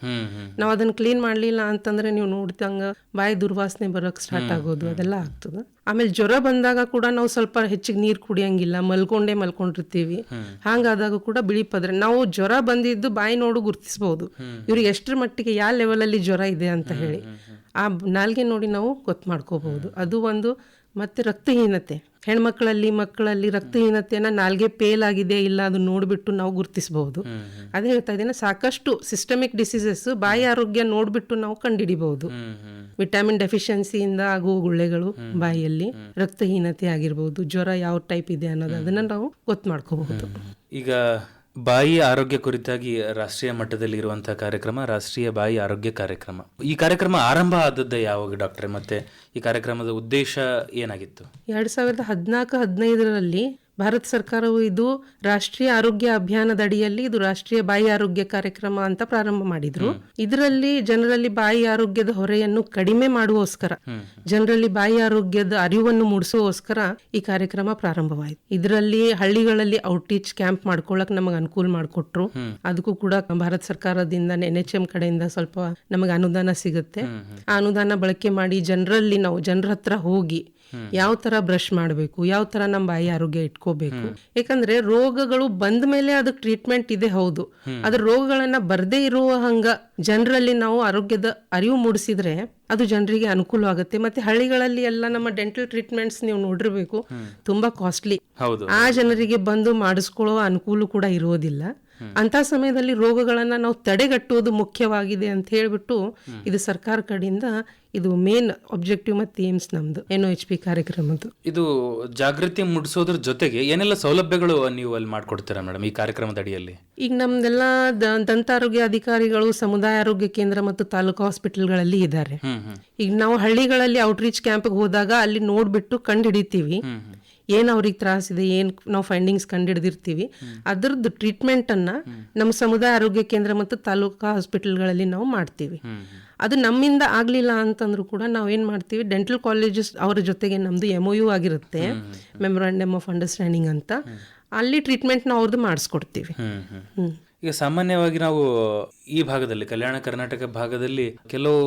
ನಾವು ಅದನ್ನ ಕ್ಲೀನ್ ಮಾಡಲಿಲ್ಲ ಅಂತಂದ್ರೆ ನೀವು ನೋಡ್ದಂಗ ಬಾಯಿ ದುರ್ವಾಸನೆ ಬರೋಕ್ ಸ್ಟಾರ್ಟ್ ಆಗೋದು ಅದೆಲ್ಲ ಆಗ್ತದೆ. ಆಮೇಲೆ ಜ್ವರ ಬಂದಾಗ ಕೂಡ ನಾವು ಸ್ವಲ್ಪ ಹೆಚ್ಚಿಗೆ ನೀರು ಕುಡಿಯಂಗಿಲ್ಲ ಮಲ್ಕೊಂಡೇ ಮಲ್ಕೊಂಡಿರ್ತೀವಿ. ಹಾಗಾದಾಗ ಕೂಡ ಬಿಳಿ ಪದ್ರೆ. ನಾವು ಜ್ವರ ಬಂದಿದ್ದು ಬಾಯಿ ನೋಡು ಗುರ್ತಿಸಬಹುದು ಇವ್ರಿಗೆ ಎಷ್ಟರ ಮಟ್ಟಿಗೆ ಯಾವ ಲೆವೆಲಲ್ಲಿ ಜ್ವರ ಇದೆ ಅಂತ ಹೇಳಿ. ಆ ನಾಲ್ಗೆ ನೋಡಿ ನಾವು ಗೊತ್ತು ಮಾಡ್ಕೋಬಹುದು. ಅದು ಒಂದು ಮತ್ತೆ ರಕ್ತಹೀನತೆ. ಹೆಣ್ಮಕ್ಳಲ್ಲಿ ಮಕ್ಕಳಲ್ಲಿ ರಕ್ತಹೀನತೆಯನ್ನ ನಾಲ್ಗೆ ಪೇಲ್ ಆಗಿದೆ ಇಲ್ಲ ಅದು ನೋಡಿಬಿಟ್ಟು ನಾವು ಗುರುತಿಸಬಹುದು. ಅದೇ ಹೇಳ್ತಾ ಇದ್ದೀನಿ ಸಾಕಷ್ಟು ಸಿಸ್ಟಮಿಕ್ ಡಿಸೀಸಸ್ ಬಾಯಿ ಆರೋಗ್ಯ ನೋಡ್ಬಿಟ್ಟು ನಾವು ಕಂಡುಹಿಡಿಬಹುದು ವಿಟಮಿನ್ ಡೆಫಿಷಿಯನ್ಸಿಯಿಂದ ಆಗುವ ಗುಳ್ಳೆಗಳು ಬಾಯಿಯಲ್ಲಿ ರಕ್ತಹೀನತೆ ಆಗಿರ್ಬೋದು ಜ್ವರ ಯಾವ ಟೈಪ್ ಇದೆ ಅನ್ನೋದು ಅದನ್ನ ನಾವು ಗೊತ್ತು ಮಾಡ್ಕೋಬಹುದು. ಈಗ ಬಾಯಿ ಆರೋಗ್ಯ ಕುರಿತಾಗಿ ರಾಷ್ಟ್ರೀಯ ಮಟ್ಟದಲ್ಲಿ ಇರುವಂತಹ ಕಾರ್ಯಕ್ರಮ, ರಾಷ್ಟ್ರೀಯ ಬಾಯಿ ಆರೋಗ್ಯ ಕಾರ್ಯಕ್ರಮ. ಈ ಕಾರ್ಯಕ್ರಮ ಆರಂಭ ಆದದ್ದೇ ಯಾವಾಗ ಡಾಕ್ಟರ್? ಮತ್ತೆ ಈ ಕಾರ್ಯಕ್ರಮದ ಉದ್ದೇಶ ಏನಾಗಿತ್ತು? ಎರಡ್ ಸಾವಿರದ ಹದಿನಾಲ್ಕು, ಹದಿನೈದರಲ್ಲಿ ಭಾರತ ಸರ್ಕಾರವು ಇದು ರಾಷ್ಟ್ರೀಯ ಆರೋಗ್ಯ ಅಭಿಯಾನದ ಅಡಿಯಲ್ಲಿ ಇದು ರಾಷ್ಟ್ರೀಯ ಬಾಯಿ ಆರೋಗ್ಯ ಕಾರ್ಯಕ್ರಮ ಅಂತ ಪ್ರಾರಂಭ ಮಾಡಿದ್ರು. ಇದರಲ್ಲಿ ಜನರಲ್ಲಿ ಬಾಯಿ ಆರೋಗ್ಯದ ಹೊರೆಯನ್ನು ಕಡಿಮೆ ಮಾಡುವೋಸ್ಕರ ಜನರಲ್ಲಿ ಬಾಯಿ ಆರೋಗ್ಯದ ಅರಿವನ್ನು ಮೂಡಿಸುವೋಸ್ಕರ ಈ ಕಾರ್ಯಕ್ರಮ ಪ್ರಾರಂಭವಾಯಿತು. ಇದರಲ್ಲಿ ಹಳ್ಳಿಗಳಲ್ಲಿ ಔಟ್ರೀಚ್ ಕ್ಯಾಂಪ್ ಮಾಡ್ಕೊಳ್ಳಕ್ ನಮಗೆ ಅನುಕೂಲ ಮಾಡಿಕೊಟ್ರು. ಅದಕ್ಕೂ ಕೂಡ ಭಾರತ ಸರ್ಕಾರದಿಂದ ಎನ್ ಎಚ್ ಎಂ ಕಡೆಯಿಂದ ಸ್ವಲ್ಪ ನಮಗೆ ಅನುದಾನ ಸಿಗುತ್ತೆ. ಆ ಅನುದಾನ ಬಳಕೆ ಮಾಡಿ ಜನರಲ್ಲಿ ನಾವು ಜನರ ಹತ್ರ ಹೋಗಿ ಯಾವ ತರ ಬ್ರಷ್ ಮಾಡಬೇಕು ಯಾವ ತರ ನಮ್ಮ ಬಾಯಿ ಆರೋಗ್ಯ ಇಟ್ಕೋಬೇಕು. ಯಾಕಂದ್ರೆ ರೋಗಗಳು ಬಂದ ಮೇಲೆ ಅದಕ್ಕೆ ಟ್ರೀಟ್ಮೆಂಟ್ ಇದೆ ಹೌದು. ಅದ್ರ ರೋಗಗಳನ್ನ ಬರ್ದೇ ಇರುವ ಹಂಗ ಜನರಲ್ಲಿ ನಾವು ಆರೋಗ್ಯದ ಅರಿವು ಮೂಡಿಸಿದ್ರೆ ಅದು ಜನರಿಗೆ ಅನುಕೂಲ ಆಗುತ್ತೆ. ಮತ್ತೆ ಹಳ್ಳಿಗಳಲ್ಲಿ ಎಲ್ಲ ನಮ್ಮ ಡೆಂಟಲ್ ಟ್ರೀಟ್ಮೆಂಟ್ಸ್ ನೀವು ನೋಡಿರ್ಬೇಕು ತುಂಬಾ ಕಾಸ್ಟ್ಲಿ ಆ ಜನರಿಗೆ ಬಂದು ಮಾಡಿಸ್ಕೊಳ್ಳೋ ಅನುಕೂಲ ಕೂಡ ಇರೋದಿಲ್ಲ. ಅಂತ ಸಮಯದಲ್ಲಿ ರೋಗಗಳನ್ನ ನಾವು ತಡೆಗಟ್ಟುವುದು ಮುಖ್ಯವಾಗಿದೆ ಅಂತ ಹೇಳ್ಬಿಟ್ಟು ಇದು ಸರ್ಕಾರ ಕಡೆಯಿಂದ ಇದು ಮೇನ್ ಆಬ್ಜೆಕ್ಟಿವ್ ಮತ್ತು ಏಮ್ಸ್ ನಮ್ದು. ಎನ್ ಎಚ್ ಪಿ ಕಾರ್ಯಕ್ರಮದ್ದು? ಇದು ಜಾಗೃತಿ ಮೂಡಿಸೋದ್ರ ಜೊತೆಗೆ ಏನೆಲ್ಲ ಸೌಲಭ್ಯಗಳು ನೀವು ಅಲ್ಲಿ ಮಾಡ್ಕೊಡ್ತೀರಾ ಮೇಡಮ್ ಈ ಕಾರ್ಯಕ್ರಮದ ಅಡಿಯಲ್ಲಿ? ಈಗ ನಮ್ದೆಲ್ಲ ದಂತ ದಂತಾರೋಗ್ಯ ಅಧಿಕಾರಿಗಳು ಸಮುದಾಯ ಆರೋಗ್ಯ ಕೇಂದ್ರ ಮತ್ತು ತಾಲೂಕು ಹಾಸ್ಪಿಟಲ್ಗಳಲ್ಲಿ ಇದ್ದಾರೆ. ಈಗ ನಾವು ಹಳ್ಳಿಗಳಲ್ಲಿ ಔಟ್ರೀಚ್ ಕ್ಯಾಂಪ್ಗೆ ಹೋದಾಗ ಅಲ್ಲಿ ನೋಡ್ಬಿಟ್ಟು ಕಂಡು ಹಿಡಿತೀವಿ. ಏನ್ ಅವ್ರಿಗೆ ತ್ರಾಸಿದೆ ಏನು ನಾವು ಫೈಂಡಿಂಗ್ಸ್ ಕಂಡು ಅದರದ್ದು ಟ್ರೀಟ್ಮೆಂಟನ್ನು ಟ್ರೀಟ್ಮೆಂಟ್ ನಮ್ಮ ಸಮುದಾಯ ಆರೋಗ್ಯ ಕೇಂದ್ರ ಮತ್ತು ತಾಲೂಕಾ ಹಾಸ್ಪಿಟಲ್ಗಳಲ್ಲಿ ನಾವು ಮಾಡ್ತೀವಿ. ಅದು ನಮ್ಮಿಂದ ಆಗಲಿಲ್ಲ ಅಂತಂದ್ರೂ ಕೂಡ ನಾವು ಏನು ಮಾಡ್ತೀವಿ ಡೆಂಟಲ್ ಕಾಲೇಜಸ್ ಅವರ ಜೊತೆಗೆ ನಮ್ದು ಎಂ ಯು ಆಗಿರುತ್ತೆ ಮೆಮೊರಾಂಡಮ್ ಆಫ್ ಅಂಡರ್ಸ್ಟ್ಯಾಂಡಿಂಗ್ ಅಂತ. ಅಲ್ಲಿ ಟ್ರೀಟ್ಮೆಂಟ್ನ ಅವ್ರದ್ದು ಮಾಡಿಸ್ಕೊಡ್ತೀವಿ. ಈಗ ಸಾಮಾನ್ಯವಾಗಿ ನಾವು ಈ ಭಾಗದಲ್ಲಿ ಕಲ್ಯಾಣ ಕರ್ನಾಟಕ ಭಾಗದಲ್ಲಿ ಕೆಲವು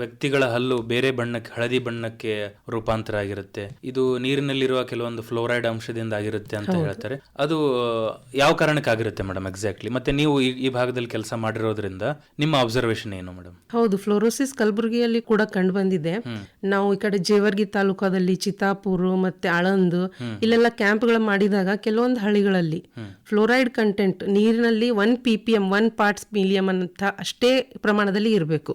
ವ್ಯಕ್ತಿಗಳ ಹಲ್ಲು ಬೇರೆ ಬಣ್ಣಕ್ಕೆ ಹಳದಿ ಬಣ್ಣಕ್ಕೆ ರೂಪಾಂತರ ಆಗಿರುತ್ತೆ. ಇದು ನೀರಿನಲ್ಲಿರುವ ಕೆಲವೊಂದು ಫ್ಲೋರೈಡ್ ಅಂಶದಿಂದ ಆಗಿರುತ್ತೆ ಅಂತ ಹೇಳ್ತಾರೆ. ಅದು ಯಾವ ಕಾರಣಕ್ಕಾಗಿರುತ್ತೆ ಮೇಡಮ್ ಎಕ್ಸಾಕ್ಟ್ಲಿ ಮತ್ತೆ ನೀವು ಈ ಭಾಗದಲ್ಲಿ ಕೆಲಸ ಮಾಡಿರೋದ್ರಿಂದ ನಿಮ್ಮ ಅಬ್ಸರ್ವೇಷನ್ ಏನು ಮೇಡಮ್? ಹೌದು ಫ್ಲೋರೋಸಿಸ್ ಕಲಬುರಗಿಯಲ್ಲಿ ಕೂಡ ಕಂಡು ಬಂದಿದೆ. ನಾವು ಈ ಕಡೆ ಜೇವರ್ಗಿ ತಾಲೂಕಾದಲ್ಲಿ ಚಿತ್ತಾಪುರ ಮತ್ತೆ ಆಳಂದ್ ಇಲ್ಲೆಲ್ಲ ಕ್ಯಾಂಪ್ಗಳು ಮಾಡಿದಾಗ ಕೆಲವೊಂದು ಹಳ್ಳಿಗಳಲ್ಲಿ ಫ್ಲೋರೈಡ್ ಕಂಟೆಂಟ್ ನೀರಿನಲ್ಲಿ one P P M one parts million ಅಂತ ಅಷ್ಟೇ ಪ್ರಮಾಣದಲ್ಲಿ ಇರಬೇಕು.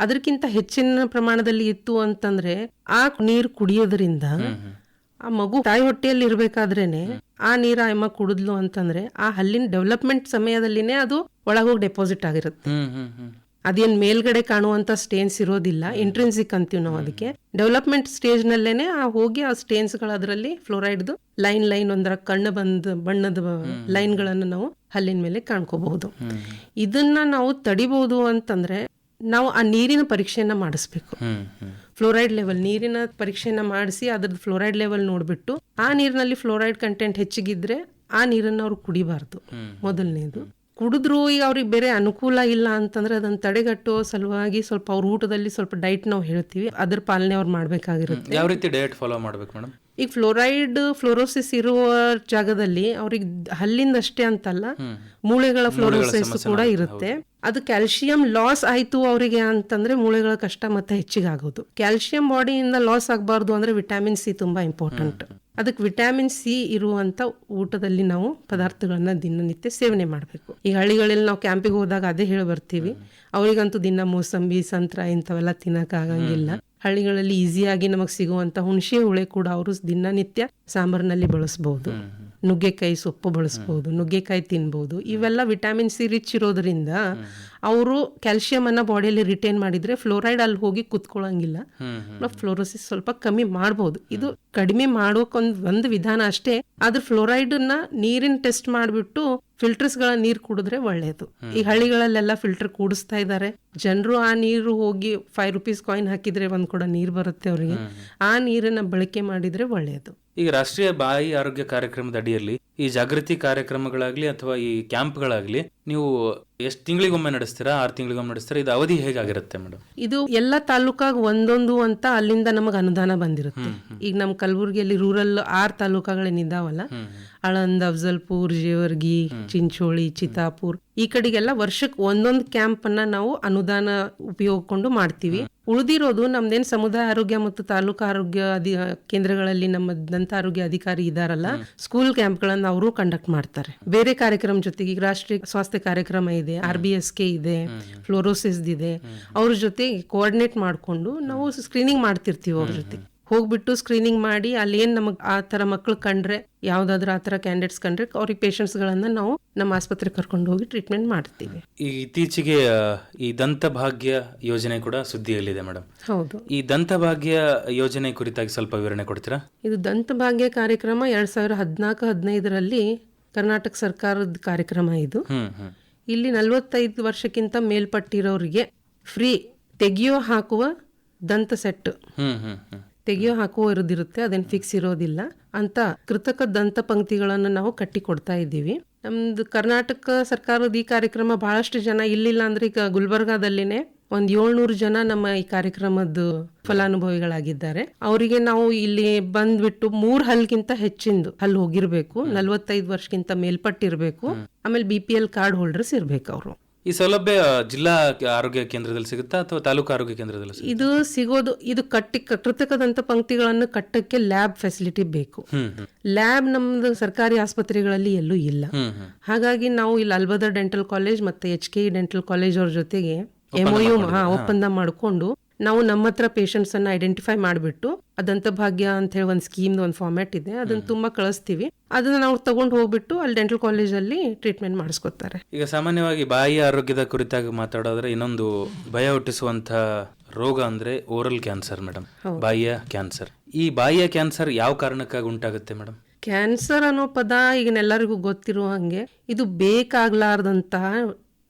ಅದಕ್ಕಿಂತ ಹೆಚ್ಚಿನ ಪ್ರಮಾಣದಲ್ಲಿ ಇತ್ತು ಅಂತಂದ್ರೆ ಆ ನೀರು ಕುಡಿಯೋದ್ರಿಂದ ಆ ಮಗು ತಾಯಿ ಹೊಟ್ಟೆಯಲ್ಲಿ ಇರಬೇಕಾದ್ರೇನೆ ಆ ನೀರ ಅಮ್ಮ ಕುಡಿದ್ಲು ಅಂತಂದ್ರೆ ಆ ಹಲ್ಲಿನ ಡೆವಲಪ್ಮೆಂಟ್ ಸಮಯದಲ್ಲಿನೇ ಅದು ಒಳಗೋಗಿ ಡೆಪಾಸಿಟ್ ಆಗಿರುತ್ತೆ. ಅದೇನ್ ಮೇಲ್ಗಡೆ ಕಾಣುವಂತ ಸ್ಟೇನ್ಸ್ ಇರೋದಿಲ್ಲ ಇಂಟ್ರೆನ್ಸಿಕ್ ಅಂತೀವಿ ನಾವು ಅದಕ್ಕೆ. ಡೆವಲಪ್ಮೆಂಟ್ ಸ್ಟೇಜ್ ನಲ್ಲೇನೆ ಆ ಹೋಗಿ ಆ ಸ್ಟೇನ್ಸ್ಗಳ ಅದರಲ್ಲಿ ಫ್ಲೋರೈಡ್ದು ಲೈನ್ ಲೈನ್ ಒಂದರ ಕಣ್ಣು ಬಂದ ಬಣ್ಣದ ಲೈನ್ ಗಳನ್ನ ನಾವು ಹಲ್ಲಿನ ಮೇಲೆ ಕಾಣ್ಕೋಬಹುದು. ಇದನ್ನ ನಾವು ತಡಿಬಹುದು ಅಂತಂದ್ರೆ ನಾವು ಆ ನೀರಿನ ಪರೀಕ್ಷೆಯನ್ನ ಮಾಡಿಸ್ಬೇಕು. ಫ್ಲೋರೈಡ್ ಲೆವೆಲ್ ನೀರಿನ ಪರೀಕ್ಷೆಯನ್ನ ಮಾಡಿಸಿ ಅದ್ರದ್ದು ಫ್ಲೋರೈಡ್ ಲೆವೆಲ್ ನೋಡ್ಬಿಟ್ಟು ಆ ನೀರಿನಲ್ಲಿ ಫ್ಲೋರೈಡ್ ಕಂಟೆಂಟ್ ಹೆಚ್ಚಿಗಿದ್ರೆ ಆ ನೀರನ್ನು ಅವ್ರು ಕುಡಿಬಾರ್ದು ಮೊದಲನೇದು. ಕುಡಿದ್ರು ಈಗ ಅವ್ರಿಗೆ ಬೇರೆ ಅನುಕೂಲ ಇಲ್ಲ ಅಂತಂದ್ರೆ ಅದನ್ನ ತಡೆಗಟ್ಟೋ ಸಲುವಾಗಿ ಸ್ವಲ್ಪ ಅವ್ರ ಊಟದಲ್ಲಿ ಸ್ವಲ್ಪ ಡೈಟ್ ನಾವು ಹೇಳ್ತೀವಿ. ಅದ್ರ ಪಾಲನೆ ಅವ್ರು ಮಾಡಬೇಕಾಗಿರುತ್ತೆ. ಯಾವ ರೀತಿ ಡಯಟ್ ಫಾಲೋ ಮಾಡ್ಬೇಕು ಮೇಡಮ್ ಈಗ ಫ್ಲೋರೈಡ್ ಫ್ಲೋರೋಸಿಸ್ ಇರುವ ಜಾಗದಲ್ಲಿ ಅವ್ರಿಗೆ ಹಲ್ಲಿಂದಷ್ಟೇ ಅಂತಲ್ಲ ಮೂಳೆಗಳ ಫ್ಲೋರೋಸಿಸ್ ಕೂಡ ಇರುತ್ತೆ. ಅದು ಕ್ಯಾಲ್ಸಿಯಂ ಲಾಸ್ ಆಯ್ತು ಅವರಿಗೆ ಅಂತಂದ್ರೆ ಮೂಳೆಗಳ ಕಷ್ಟ ಮತ್ತೆ ಹೆಚ್ಚಿಗೆ ಆಗೋದು ಕ್ಯಾಲ್ಸಿಯಂ ಬಾಡಿಯಿಂದ ಲಾಸ್ ಆಗಬಾರ್ದು ಅಂದ್ರೆ ವಿಟಮಿನ್ ಸಿ ತುಂಬಾ ಇಂಪಾರ್ಟೆಂಟ್ ಅದಕ್ಕೆ ವಿಟಮಿನ್ ಸಿ ಇರುವಂತ ಊಟದಲ್ಲಿ ನಾವು ಪದಾರ್ಥಗಳನ್ನ ದಿನನಿತ್ಯ ಸೇವನೆ ಮಾಡಬೇಕು. ಈ ಹಳ್ಳಿಗಳಲ್ಲಿ ನಾವು ಕ್ಯಾಂಪಿಗೆ ಹೋದಾಗ ಅದೇ ಹೇಳಿ ಬರ್ತೀವಿ. ಅವರಿಗಂತೂ ದಿನ ಮೋಸಂಬಿ ಸಂತ್ರ ಇಂಥವೆಲ್ಲ ತಿನ್ನಕ್ ಆಗಂಗಿಲ್ಲ ಹಳ್ಳಿಗಳಲ್ಲಿ ಈಸಿಯಾಗಿ ನಮಗೆ ಸಿಗುವಂತ ಹುಣಸೆ ಹುಳೆ ಕೂಡ ಅವರು ದಿನನಿತ್ಯ ಸಾಂಬಾರಿನಲ್ಲಿ ಬಳಸಬಹುದು ನುಗ್ಗೆಕಾಯಿ ಸೊಪ್ಪು ಬಳಸಬಹುದು ನುಗ್ಗೆಕಾಯಿ ತಿನ್ಬೋದು ಇವೆಲ್ಲ ವಿಟಮಿನ್ ಸಿ ರಿಚ್ ಇರೋದ್ರಿಂದ ಅವರು ಕ್ಯಾಲ್ಸಿಯಂ ಅನ್ನ ಬಾಡಿಯಲ್ಲಿ ರಿಟೈನ್ ಮಾಡಿದ್ರೆ ಫ್ಲೋರೈಡ್ ಅಲ್ಲಿ ಹೋಗಿ ಕುತ್ಕೊಳ್ಳಂಗಿಲ್ಲ ಫ್ಲೋರೋಸಿಸ್ ಸ್ವಲ್ಪ ಕಮ್ಮಿ ಮಾಡಬಹುದು ಇದು ಕಡಿಮೆ ಮಾಡೋಕೊಂದ್ ಒಂದು ವಿಧಾನ ಅಷ್ಟೇ ಆದ್ರೆ ಫ್ಲೋರೈಡ್ನ ನೀರಿನ ಟೆಸ್ಟ್ ಮಾಡಿಬಿಟ್ಟು ಫಿಲ್ಟರ್ಸ್ಗಳ ನೀರ್ ಕುಡಿದ್ರೆ ಒಳ್ಳೇದು. ಈ ಹಳ್ಳಿಗಳಲ್ಲೆಲ್ಲ ಫಿಲ್ಟರ್ ಕೂಡಿಸ್ತಾ ಇದ್ದಾರೆ ಜನರು ಆ ನೀರು ಹೋಗಿ ಫೈವ್ ರುಪೀಸ್ ಕಾಯಿನ್ ಹಾಕಿದ್ರೆ ಒಂದ್ ಕೂಡ ನೀರ್ ಬರುತ್ತೆ ಅವರಿಗೆ. ಆ ನೀರನ್ನ ಬಳಕೆ ಮಾಡಿದ್ರೆ ಒಳ್ಳೇದು. ಈಗ ರಾಷ್ಟ್ರೀಯ ಬಾಯಿ ಆರೋಗ್ಯ ಕಾರ್ಯಕ್ರಮದ ಅಡಿಯಲ್ಲಿ ಈ ಜಾಗೃತಿ ಕಾರ್ಯಕ್ರಮಗಳಾಗ್ಲಿ ಅಥವಾ ಈ ಕ್ಯಾಂಪ್ಗಳಾಗ್ಲಿ ನೀವು ಎಷ್ಟು ತಿಂಗಳಿಗೊಮ್ಮೆ ನಡೆಸ್ತೀರಾ? ಆರು ತಿಂಗಳಿಗೊಮ್ಮೆ ನಡೆಸ್ತೀರಾ? ಇದು ಅವಧಿ ಹೇಗಾಗಿರುತ್ತೆ ಮೇಡಮ್? ಇದು ಎಲ್ಲ ತಾಲೂಕಾಗ ಒಂದೊಂದು ಅಂತ ಅಲ್ಲಿಂದ ನಮಗೆ ಅನುದಾನ ಬಂದಿರುತ್ತೆ. ಈಗ ನಮ್ಮ ಕಲಬುರಗಿಯಲ್ಲಿ ರೂರಲ್ ಆರ್ ತಾಲೂಕಾಗಳೇನಿದ್ದಾವಲ್ಲ ಆಳಂದ್ ಅಫ್ಜಲ್ಪುರ್ ಜೇವರ್ಗಿ ಚಿಂಚೋಳಿ ಚಿತಾಪುರ್ ಈ ಕಡೆಗೆಲ್ಲ ವರ್ಷಕ್ಕೆ ಒಂದೊಂದು ಕ್ಯಾಂಪ್ ಅನ್ನ ನಾವು ಅನುದಾನ ಉಪಯೋಗಕೊಂಡು ಮಾಡ್ತೀವಿ. ಉಳಿದಿರೋದು ನಮ್ದೇನು ಸಮುದಾಯ ಆರೋಗ್ಯ ಮತ್ತು ತಾಲೂಕು ಆರೋಗ್ಯ ಅಧಿ ಕೇಂದ್ರಗಳಲ್ಲಿ ನಮ್ಮ ದಂತ ಆರೋಗ್ಯ ಅಧಿಕಾರಿ ಇದಾರಲ್ಲ ಸ್ಕೂಲ್ ಕ್ಯಾಂಪ್ಗಳನ್ನ ಅವರು ಕಂಡಕ್ಟ್ ಮಾಡ್ತಾರೆ. ಬೇರೆ ಕಾರ್ಯಕ್ರಮ ಜೊತೆಗೆ ಈಗ ರಾಷ್ಟ್ರೀಯ ಸ್ವಾಸ್ಥ್ಯ ಕಾರ್ಯಕ್ರಮ ಇದೆ ಆರ್ ಬಿ ಎಸ್ ಕೆ ಇದೆ ಫ್ಲೋರೋಸಿಸ್ ಇದೆ. ಅವ್ರ ಜೊತೆ ಕೋಆರ್ಡಿನೇಟ್ ಮಾಡ್ಕೊಂಡು ನಾವು ಸ್ಕ್ರೀನಿಂಗ್ ಮಾಡ್ತಿರ್ತೀವಿ ಅವ್ರ ಜೊತೆ. ಹೋಗ್ಬಿಟ್ಟು ಸ್ಕ್ರೀನಿಂಗ್ ಮಾಡಿ ಅಲ್ಲಿ ಏನ್ ನಮಗ್ ಆ ತರ ಮಕ್ಳು ಕಂಡ್ರೆ ಯಾವ್ದಾದ್ರು ಆ ಥರ ಕ್ಯಾಂಡಿಡೇಟ್ಸ್ ಕಂಡ್ರೆ ಅವ್ರಿಗೆ ಪೇಷಂಟ್ಸ್ ಗಳನ್ನ ನಾವು ನಮ್ಮ ಆಸ್ಪತ್ರೆ ಕರ್ಕೊಂಡು ಹೋಗಿ ಟ್ರೀಟ್ಮೆಂಟ್ ಮಾಡ್ತೀವಿ. ಈ ಇತ್ತೀಚೆಗೆ ಈ ದಂತಭಾಗ್ಯ ಯೋಜನೆ ಕೂಡ ಸುದ್ದಿಯಲ್ಲಿದೆ ಮೇಡಮ್ ಹೌದು. ಈ ದಂತಭಾಗ್ಯ ಯೋಜನೆ ಕುರಿತಾಗಿ ಸ್ವಲ್ಪ ವಿವರಣೆ ಕೊಡ್ತೀರಾ? ಇದು ದಂತಭಾಗ್ಯ ಕಾರ್ಯಕ್ರಮ ಎರಡ್ ಸಾವಿರ ಹದಿನಾಲ್ಕು ಹದಿನೈದರಲ್ಲಿ ಕರ್ನಾಟಕ ಸರ್ಕಾರದ ಕಾರ್ಯಕ್ರಮ ಇದು. ಇಲ್ಲಿ ನಲವತ್ತೈದು ವರ್ಷಕ್ಕಿಂತ ಮೇಲ್ಪಟ್ಟಿರೋರಿಗೆ ಫ್ರೀ ತೆಗೆಯೋ ಹಾಕುವ ದಂತ ಸೆಟ್ ತೆಗೆಯೋ ಹಾಕೋ ಇರೋದಿರುತ್ತೆ ಅದೇನು ಫಿಕ್ಸ್ ಇರೋದಿಲ್ಲ ಅಂತ ಕೃತಕ ದಂತ ಪಂಕ್ತಿಗಳನ್ನು ನಾವು ಕಟ್ಟಿ ಕೊಡ್ತಾ ಇದ್ದೀವಿ. ನಮ್ದು ಕರ್ನಾಟಕ ಸರ್ಕಾರದ ಈ ಕಾರ್ಯಕ್ರಮ ಬಹಳಷ್ಟು ಜನ ಇಲ್ಲಿಲ್ಲ ಅಂದ್ರೆ ಈಗ ಗುಲ್ಬರ್ಗಾದಲ್ಲಿನೇ ಒಂದು ಏಳ್ನೂರು ಜನ ನಮ್ಮ ಈ ಕಾರ್ಯಕ್ರಮದ ಫಲಾನುಭವಿಗಳಾಗಿದ್ದಾರೆ. ಅವರಿಗೆ ನಾವು ಇಲ್ಲಿ ಬಂದ್ಬಿಟ್ಟು ಮೂರ್ ಹಲ್ಗಿಂತ ಹೆಚ್ಚಿಂದು ಹಲ್ ಹೋಗಿರ್ಬೇಕು ನಲ್ವತ್ತೈದು ವರ್ಷಕ್ಕಿಂತ ಮೇಲ್ಪಟ್ಟಿರ್ಬೇಕು. ಆಮೇಲೆ B P L card holders ಇರ್ಬೇಕು ಅವರು. ಈ ಸೌಲಭ್ಯ ಜಿಲ್ಲಾ ಆರೋಗ್ಯ ಕೇಂದ್ರದಲ್ಲಿ ಸಿಗುತ್ತಾ ಅಥವಾ ತಾಲೂಕು ಆರೋಗ್ಯ ಕೇಂದ್ರದಲ್ಲಿ ಸಿಗುತ್ತಾ? ಇದು ಸಿಗೋದು ಇದು ಕಟ್ಟಿ ಕೃತಕದಂತ ಪಂಕ್ತಿಗಳನ್ನು ಕಟ್ಟಕ್ಕೆ ಲ್ಯಾಬ್ ಫೆಸಿಲಿಟಿ ಬೇಕು. ಹ್ಮ್ ಹ್ಮ್. ಲ್ಯಾಬ್ ನಮ್ದು ಸರ್ಕಾರಿ ಆಸ್ಪತ್ರೆಗಳಲ್ಲಿ ಎಲ್ಲೂ ಇಲ್ಲ. ಹ್ಮ್ ಹ್ಮ್. ಹಾಗಾಗಿ ನಾವು ಇಲ್ಲಿ ಅಲ್ಬದರ್ ಡೆಂಟಲ್ ಕಾಲೇಜ್ ಮತ್ತೆ ಎಚ್ ಕೆ ಡೆಂಟಲ್ ಕಾಲೇಜ್ ಅವ್ರ ಜೊತೆಗೆ ಎಂಒಯು ಹಾ. ಒಪ್ಪಂದ ಮಾಡಿಕೊಂಡು ನಾವು ನಮ್ಮ ಹತ್ರ ಪೇಷಂಟ್ಸ್ ಅನ್ನ ಐಡೆಂಟಿಫೈ ಮಾಡಿಬಿಟ್ಟು ಅದಂತ ಭಾಗ್ಯ ಅಂತ ಹೇಳಿ ಒಂದು ಸ್ಕೀಮ್ ಒಂದು ಫಾರ್ಮ್ಯಾಟ್ ಇದೆ ಅದನ್ನ ತುಂಬಾ ಕಳಿಸ್ತೀವಿ. ಅದನ್ನ ನಾವು ತಗೊಂಡು ಹೋಗ್ಬಿಟ್ಟು ಅಲ್ಲಿ ಡೆಂಟಲ್ ಕಾಲೇಜಲ್ಲಿ ಟ್ರೀಟ್ಮೆಂಟ್ ಮಾಡಿಸ್ಕೊತಾರೆ. ಈಗ ಸಾಮಾನ್ಯವಾಗಿ ಬಾಯಿಯ ಆರೋಗ್ಯದ ಕುರಿತಾಗಿ ಮಾತಾಡೋದ್ರೆ ಇನ್ನೊಂದು ಭಯ ಹುಟ್ಟಿಸುವಂತ ರೋಗ ಅಂದ್ರೆ ಓರಲ್ ಕ್ಯಾನ್ಸರ್ ಮೇಡಮ್ ಬಾಯಿಯ ಕ್ಯಾನ್ಸರ್ ಈ ಬಾಯಿಯ ಕ್ಯಾನ್ಸರ್ ಯಾವ ಕಾರಣಕ್ಕಾಗಿ ಉಂಟಾಗುತ್ತೆ ಮೇಡಮ್ ಕ್ಯಾನ್ಸರ್ ಅನ್ನೋ ಪದ ಈಗಿನೆಲ್ಲರಿಗೂ ಗೊತ್ತಿರೋ ಹಂಗೆ ಇದು ಬೇಕಾಗ್ಲಾರ್ದಂತಹ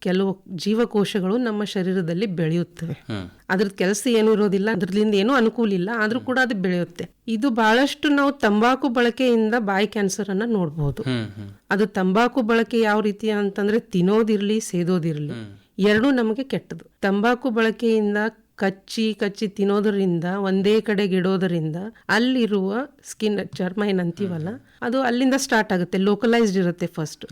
ಕೆಲವು ಜೀವಕೋಶಗಳು ನಮ್ಮ ಶರೀರದಲ್ಲಿ ಬೆಳೆಯುತ್ತವೆ. ಅದ್ರ ಅದ್ರದ್ದು ಕೆಲಸ ಏನು ಇರೋದಿಲ್ಲ ಅದ್ರದಿಂದ ಏನೂ ಅನುಕೂಲ ಇಲ್ಲ ಆದ್ರೂ ಕೂಡ ಅದು ಬೆಳೆಯುತ್ತೆ. ಇದು ಬಹಳಷ್ಟು ನಾವು ತಂಬಾಕು ಬಳಕೆಯಿಂದ ಬಾಯಿ ಕ್ಯಾನ್ಸರ್ ಅನ್ನ ನೋಡ್ಬೋದು. ಹ್ಮ್ ಅದು ತಂಬಾಕು ಬಳಕೆ ಯಾವ ರೀತಿ ಅಂತಂದ್ರೆ ತಿನ್ನೋದಿರ್ಲಿ ಸೇದೋದಿರ್ಲಿ ಎರಡೂ ನಮಗೆ ಕೆಟ್ಟದು. ತಂಬಾಕು ಬಳಕೆಯಿಂದ ಕಚ್ಚಿ ಕಚ್ಚಿ ತಿನ್ನೋದರಿಂದ ಒಂದೇ ಕಡೆಗೆ ಇಡೋದರಿಂದ ಅಲ್ಲಿರುವ ಸ್ಕಿನ್ ಚರ್ಮ ಏನಂತೀವಲ್ಲ ಅದು ಅಲ್ಲಿಂದ ಸ್ಟಾರ್ಟ್ ಆಗುತ್ತೆ ಲೋಕಲೈಸ್ಡ್ ಇರುತ್ತೆ ಫಸ್ಟ್.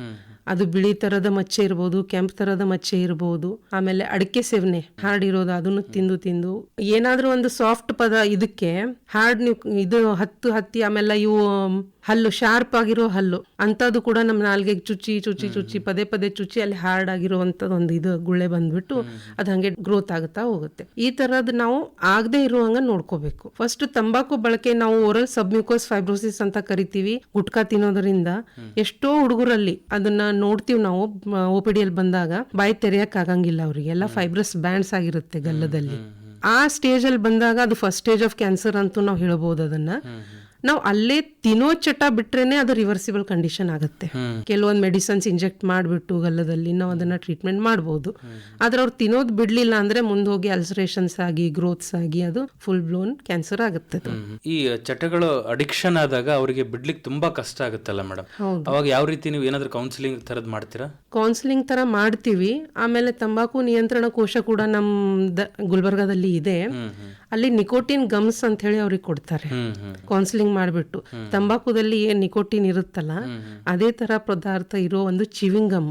ಅದು ಬಿಳಿ ತರದ ಮಚ್ಚೆ ಇರ್ಬೋದು, ಕೆಂಪು ತರದ ಮಚ್ಚೆ ಇರ್ಬೋದು, ಆಮೇಲೆ ಅಡಿಕೆ ಸೇವನೆ ಹಾರ್ಡ್ ಇರೋದು ಅದನ್ನು ತಿಂದು ತಿಂದು. ಏನಾದ್ರೂ ಒಂದು ಸಾಫ್ಟ್ ಪದ ಇದಕ್ಕೆ, ಹಾರ್ಡ್ ನೀವು ಇದು ಹತ್ತು ಹತ್ತಿ ಆಮೇಲೆ ಇವು ಹಲ್ಲು ಶಾರ್ಪ್ ಆಗಿರೋ ಹಲ್ಲು. ಅಂತದ್ದು ಕೂಡ ನಮ್ಮ ನಾಲ್ಗೆ ಚುಚ್ಚಿ ಚುಚ್ಚಿ ಚುಚ್ಚಿ ಪದೇ ಪದೇ ಚುಚ್ಚಿ ಅಲ್ಲಿ ಹಾರ್ಡ್ ಆಗಿರುವಂತ ಒಂದು ಇದು ಗುಳ್ಳೆ ಬಂದ್ಬಿಟ್ಟು ಅದು ಹಂಗೆ ಗ್ರೋತ್ ಆಗುತ್ತಾ ಹೋಗುತ್ತೆ. ಈ ತರದ್ ನಾವು ಆಗದೆ ಇರುವಂಗ ನೋಡ್ಕೋಬೇಕು. ಫಸ್ಟ್ ತಂಬಾಕು ಬಳಕೆ ನಾವು ಓರಲ್ ಸಬ್ಮ್ಯೂಕೋಸ್ ಫೈಬ್ರೋಸಿಸ್ ಅಂತ ಕರಿತೀವಿ ಗುಟ್ಕಾ ತಿನ್ನೋದ್ರಿಂದ. ಎಷ್ಟೋ ಹುಡುಗರಲ್ಲಿ ಅದನ್ನ ನೋಡ್ತೀವಿ ನಾವು ಒ ಪಿ ಡಿಯಲ್ಲಿ ಬಂದಾಗ ಬಾಯಿ ತೆರೆಯಕ್ ಆಗಂಗಿಲ್ಲ ಅವ್ರಿಗೆ. ಎಲ್ಲ ಫೈಬ್ರಸ್ ಬ್ಯಾಂಡ್ಸ್ ಆಗಿರುತ್ತೆ ಗಲ್ಲದಲ್ಲಿ. ಆ ಸ್ಟೇಜ್ ಅಲ್ಲಿ ಬಂದಾಗ ಅದು ಫಸ್ಟ್ ಸ್ಟೇಜ್ ಆಫ್ ಕ್ಯಾನ್ಸರ್ ಅಂತೂ ನಾವು ಹೇಳ್ಬೋದು ಅದನ್ನ. ನಾವು ಅಲ್ಲೇ ತಿನ್ನೋ ಚಟ ಬಿಟ್ರೇನೆ ಅದು ರಿವರ್ಸಿಬಲ್ ಕಂಡೀಷನ್ ಆಗುತ್ತೆ. ಕೆಲವೊಂದು ಮೆಡಿಸನ್ಸ್ ಇಂಜೆಕ್ಟ್ ಮಾಡಿಬಿಟ್ಟು ಗಲ್ಲದಲ್ಲಿ ನಾವು ಅದನ್ನ ಟ್ರೀಟ್ಮೆಂಟ್ ಮಾಡಬಹುದು ಆದ್ರೆ ಅವ್ರು ತಿನ್ನೋದು ಬಿಡ್ಲಿಲ್ಲ ಅಂದ್ರೆ ಮುಂದೆ ಹೋಗಿ ಅಲ್ಸರೇಷನ್ಸ್ ಆಗಿ ಗ್ರೋತ್ಸ್ ಆಗಿ ಅದು ಫುಲ್ ಬ್ಲೋನ್ ಕ್ಯಾನ್ಸರ್ ಆಗುತ್ತೆ ಈ ಚಟಗಳು ಅಡಿಕ್ಷನ್ ಆದಾಗ ಅವರಿಗೆ ಬಿಡ್ಲಿಕ್ಕೆ ತುಂಬಾ ಕಷ್ಟ ಆಗುತ್ತಲ್ಲ ಮೇಡಮ್? ಅವಾಗ ಯಾವ ರೀತಿ ನೀವು ಏನಾದ್ರೂ ಕೌನ್ಸಿಲಿಂಗ್ ತರದ್ ಮಾಡ್ತೀರಾ? ಕೌನ್ಸಿಲಿಂಗ್ ತರ ಮಾಡ್ತೀವಿ. ಆಮೇಲೆ ತಂಬಾಕು ನಿಯಂತ್ರಣ ಕೋಶ ಕೂಡ ನಮ್ ಗುಲ್ಬರ್ಗಾದಲ್ಲಿ ಇದೆ. ಅಲ್ಲಿ ನಿಕೋಟಿನ್ ಗಮ್ಸ್ ಅಂತ ಹೇಳಿ ಅವ್ರಿಗೆ ಕೊಡ್ತಾರೆ. ಕೌನ್ಸಿಲಿಂಗ್ ಮಾಡಿಬಿಟ್ಟು. ತಂಬಾಕುದಲ್ಲಿ ಏನ್ ನಿಕೋಟಿನ್ ಇರುತ್ತಲ್ಲ ಅದೇ ತರ ಪದಾರ್ಥ ಇರೋ ಒಂದು ಚಿವಿಂಗ್ ಗಮ್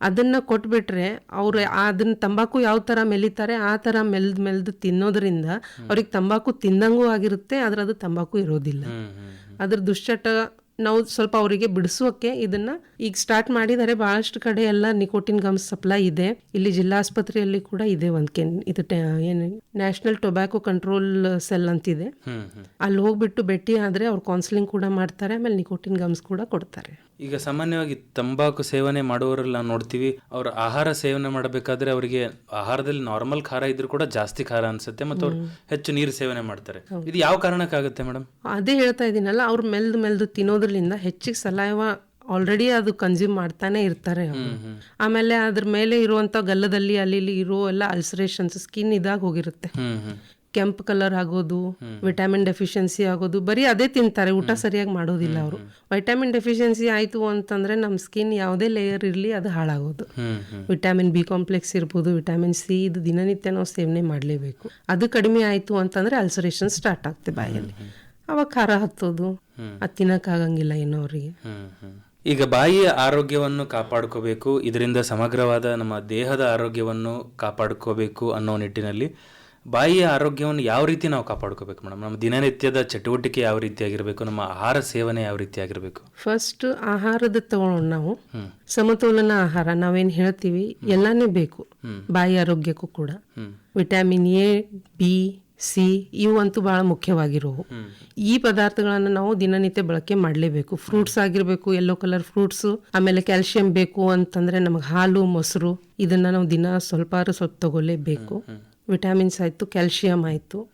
ಅದನ್ನ ಕೊಟ್ಬಿಟ್ರೆ ಅವ್ರು ಅದನ್ನ ತಂಬಾಕು ಯಾವ ತರ ಮೆಲಿತಾರೆ ಆ ತರ ಮೆಲ್ದ್ ಮೆಲ್ದು ತಿನ್ನೋದ್ರಿಂದ ಅವ್ರಿಗೆ ತಂಬಾಕು ತಿಂದಂಗೂ ಆಗಿರುತ್ತೆ ಆದ್ರೆ ಅದು ತಂಬಾಕು ಇರೋದಿಲ್ಲ. ಅದ್ರ ದುಶ್ಚಟ ನಾವು ಸ್ವಲ್ಪ ಅವರಿಗೆ ಬಿಡಿಸೋಕೆ ಇದನ್ನ ಈಗ ಸ್ಟಾರ್ಟ್ ಮಾಡಿದರೆ. ಬಹಳಷ್ಟು ಕಡೆ ಎಲ್ಲ ನಿಕೋಟಿನ್ ಗಮ್ಸ್ ಸಪ್ಲೈ ಇದೆ. ಇಲ್ಲಿ ಜಿಲ್ಲಾಸ್ಪತ್ರೆಯಲ್ಲಿ ಕೂಡ ಇದೆ ಒಂದ್ ಕೆನ್ ಇದು ಏನು ನ್ಯಾಷನಲ್ ಟೊಬ್ಯಾಕೋ ಕಂಟ್ರೋಲ್ ಸೆಲ್ ಅಂತಿದೆ. ಅಲ್ಲಿ ಹೋಗ್ಬಿಟ್ಟು ಭೇಟಿ ಆದ್ರೆ ಅವ್ರು ಕೌನ್ಸಿಲಿಂಗ್ ಕೂಡ ಮಾಡ್ತಾರೆ ಆಮೇಲೆ ನಿಕೋಟಿನ್ ಗಮ್ಸ್ ಕೂಡ ಕೊಡ್ತಾರೆ. ಈಗ ಸಾಮಾನ್ಯವಾಗಿ ತಂಬಾಕು ಸೇವನೆ ಮಾಡುವವರೆಲ್ಲ ನಾವು ನೋಡ್ತೀವಿ. ಅವ್ರ ಆಹಾರ ಸೇವನೆ ಮಾಡಬೇಕಾದ್ರೆ ಅವರಿಗೆ ಆಹಾರದಲ್ಲಿ ನಾರ್ಮಲ್ ಖಾರ ಇದ್ರೂ ಕೂಡ ಜಾಸ್ತಿ ಖಾರ ಅನ್ಸುತ್ತೆ ಮತ್ತು ಅವ್ರು ಹೆಚ್ಚು ನೀರು ಸೇವನೆ ಮಾಡ್ತಾರೆ. ಇದು ಯಾವ ಕಾರಣಕ್ಕಾಗುತ್ತೆ ಮೇಡಮ್? ಅದೇ ಹೇಳ್ತಾ ಇದೀನಲ್ಲ ಅವ್ರು ಮೆಲ್ದು ಮೆಲ್ದು ತಿನ್ನೋದ್ರಿಂದ ಹೆಚ್ಚಿಗೆ ಸಲೈವ ಆಲ್ರೆಡಿ ಅದು ಕನ್ಸ್ಯೂಮ್ ಮಾಡ್ತಾನೆ ಇರ್ತಾರೆ ಆಮೇಲೆ ಅದ್ರ ಮೇಲೆ ಇರುವಂತ ಗಲ್ಲದಲ್ಲಿ ಅಲ್ಲಿ ಇಲ್ಲಿ ಇರೋ ಎಲ್ಲ ಅಲ್ಸರೇಷನ್ಸ್ ಸ್ಕಿನ್ ಇದಾಗ ಹೋಗಿರುತ್ತೆ. ಕೆಂಪು ಕಲರ್ ಆಗೋದು ವಿಟಮಿನ್ ಡೆಫಿಷಿಯನ್ಸಿ ಆಗೋದು ಬರೀ ಅದೇ ತಿಂತಾರೆ ಊಟ ಸರಿಯಾಗಿ ಮಾಡೋದಿಲ್ಲ ಅವರು. ವಿಟಮಿನ್ ಡೆಫಿಷಿಯನ್ಸಿ ಆಯಿತು ಅಂತಂದ್ರೆ ನಮ್ಮ ಸ್ಕಿನ್ ಯಾವುದೇ ಲೇಯರ್ ಇರಲಿ ಅದು ಹಾಳಾಗೋದು. ವಿಟಮಿನ್ ಬಿ ಕಾಂಪ್ಲೆಕ್ಸ್ ಇರ್ಬೋದು ವಿಟಮಿನ್ ಸಿ ಇದು ದಿನನಿತ್ಯ ನಾವು ಸೇವನೆ ಮಾಡಲೇಬೇಕು. ಅದು ಕಡಿಮೆ ಆಯಿತು ಅಂತಂದ್ರೆ ಅಲ್ಸರೇಷನ್ ಸ್ಟಾರ್ಟ್ ಆಗುತ್ತೆ ಬಾಯಲ್ಲಿ. ಅವಾಗ ಖಾರ ಹತ್ತೋದು ಅದು ತಿನ್ನಕ್ಕಾಗಂಗಿಲ್ಲ ಏನೋ ಅವರಿಗೆ ಈಗ ಬಾಯಿಯ ಆರೋಗ್ಯವನ್ನು ಕಾಪಾಡ್ಕೋಬೇಕು ಇದರಿಂದ ಸಮಗ್ರವಾದ ನಮ್ಮ ದೇಹದ ಆರೋಗ್ಯವನ್ನು ಕಾಪಾಡ್ಕೋಬೇಕು ಅನ್ನೋ ನಿಟ್ಟಿನಲ್ಲಿ ಬಾಯಿಯ ಆರೋಗ್ಯವನ್ನು ಯಾವ ರೀತಿ ನಾವು ಕಾಪಾಡ್ಕೋಬೇಕು ಮೇಡಮ್? ನಮ್ಮ ದಿನನಿತ್ಯದ ಚಟುವಟಿಕೆ ಯಾವ ರೀತಿ ಆಗಿರಬೇಕು ನಮ್ಮ ಆಹಾರ ಸೇವನೆ ಯಾವ ರೀತಿ ಆಗಿರಬೇಕು? ಫಸ್ಟ್ ಆಹಾರದ ತಗೊಳ್ಳೋಣ ನಾವು. ಸಮತೋಲನ ಆಹಾರ ನಾವೇನ್ ಹೇಳ್ತೀವಿ? ಎಲ್ಲಾನೇ ಬೇಕು. ಬಾಯಿ ಆರೋಗ್ಯಕ್ಕೂ ಕೂಡ. ವಿಟಮಿನ್ ಎ ಬಿ ಸಿ ಇವು ಅಂತೂ ಬಹಳ ಮುಖ್ಯವಾಗಿರೋವು. ಈ ಪದಾರ್ಥಗಳನ್ನು ನಾವು ದಿನನಿತ್ಯ ಬಳಕೆ ಮಾಡಲೇಬೇಕು. ಫ್ರೂಟ್ಸ್ ಆಗಿರಬೇಕು ಯೆಲ್ಲೋ ಕಲರ್ ಫ್ರೂಟ್ಸ್ ಆಮೇಲೆ ಕ್ಯಾಲ್ಸಿಯಂ ಬೇಕು ಅಂತಂದ್ರೆ ನಮಗೆ ಹಾಲು ಮೊಸರು ಇದನ್ನ ನಾವು ದಿನ ಸ್ವಲ್ಪ ಸ್ವಲ್ಪ ತಗೊಳ್ಳೇಬೇಕು ವಿಟಮಿನ್ಸ್ ಆಯ್ತು ಕ್ಯಾಲ್ಸಿಯಂ ಆಯ್ತು.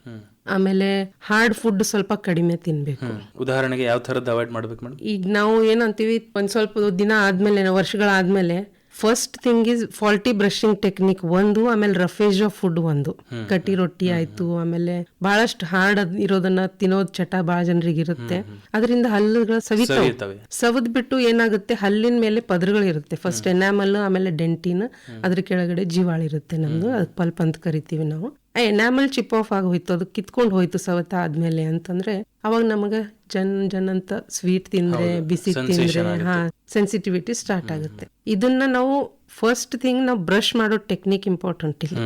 ಆಮೇಲೆ ಹಾರ್ಡ್ ಫುಡ್ ಸ್ವಲ್ಪ ಕಡಿಮೆ ತಿನ್ಬೇಕು. ಉದಾಹರಣೆಗೆ ಯಾವ ಥರದ್ದು ಅವಾಯ್ಡ್ ಮಾಡ್ಬೇಕು ಮೇಡಮ್? ಈಗ ನಾವು ಏನಂತೀವಿ ಒಂದು ಸ್ವಲ್ಪ ದಿನ ಆದ್ಮೇಲೆ ವರ್ಷಗಳಾದ್ಮೇಲೆ first thing is faulty brushing technique ಒಂದು ಆಮೇಲೆ ರಫೇಜ್ ಆಫ್ ಫುಡ್ ಒಂದು. ಕಟ್ಟಿ ರೊಟ್ಟಿ ಆಯ್ತು ಆಮೇಲೆ ಬಹಳಷ್ಟು ಹಾರ್ಡ್ ಇರೋದನ್ನ ತಿನ್ನೋದ್ ಚಟ ಬಹಳ ಜನರಿಗೆ ಇರುತ್ತೆ ಅದರಿಂದ ಹಲ್ಲುಗಳ ಸವಿತಾವ. ಸವದ್ ಬಿಟ್ಟು ಏನಾಗುತ್ತೆ ಹಲ್ಲಿನ ಮೇಲೆ ಪದರಗಳು ಇರುತ್ತೆ ಫಸ್ಟ್ ಎನಾಮಲ್ ಆಮೇಲೆ ಡೆಂಟಿನ್ ಅದ್ರ ಕೆಳಗಡೆ ಜೀವಾಳ ಇರುತ್ತೆ ನಮ್ದು ಪಲ್ಪ್ ಅಂತ ಕರಿತೀವಿ ನಾವು. ಆ ಎನಾಮಲ್ ಚಿಪ್ ಆಫ್ ಆಗಿ ಹೋಯ್ತು ಅದು ಕಿತ್ಕೊಂಡು ಹೋಯ್ತು ಸವತ ಆದ್ಮೇಲೆ ಅಂತಂದ್ರೆ ಅವಾಗ ನಮಗ ಜನ್ ಜನ್ ಅಂತ ಸ್ವೀಟ್ ತಿಂದ್ರೆ ಬಿಸಿ ತಿಂದ್ರೆ ಹಾ ಸೆನ್ಸಿಟಿವಿಟಿ ಸ್ಟಾರ್ಟ್ ಆಗುತ್ತೆ. ಇದನ್ನ ನಾವು ಫಸ್ಟ್ ಥಿಂಗ್ ನಾವು ಬ್ರಷ್ ಮಾಡೋ ಟೆಕ್ನಿಕ್ ಇಂಪಾರ್ಟೆಂಟ್ ಇಲ್ಲ.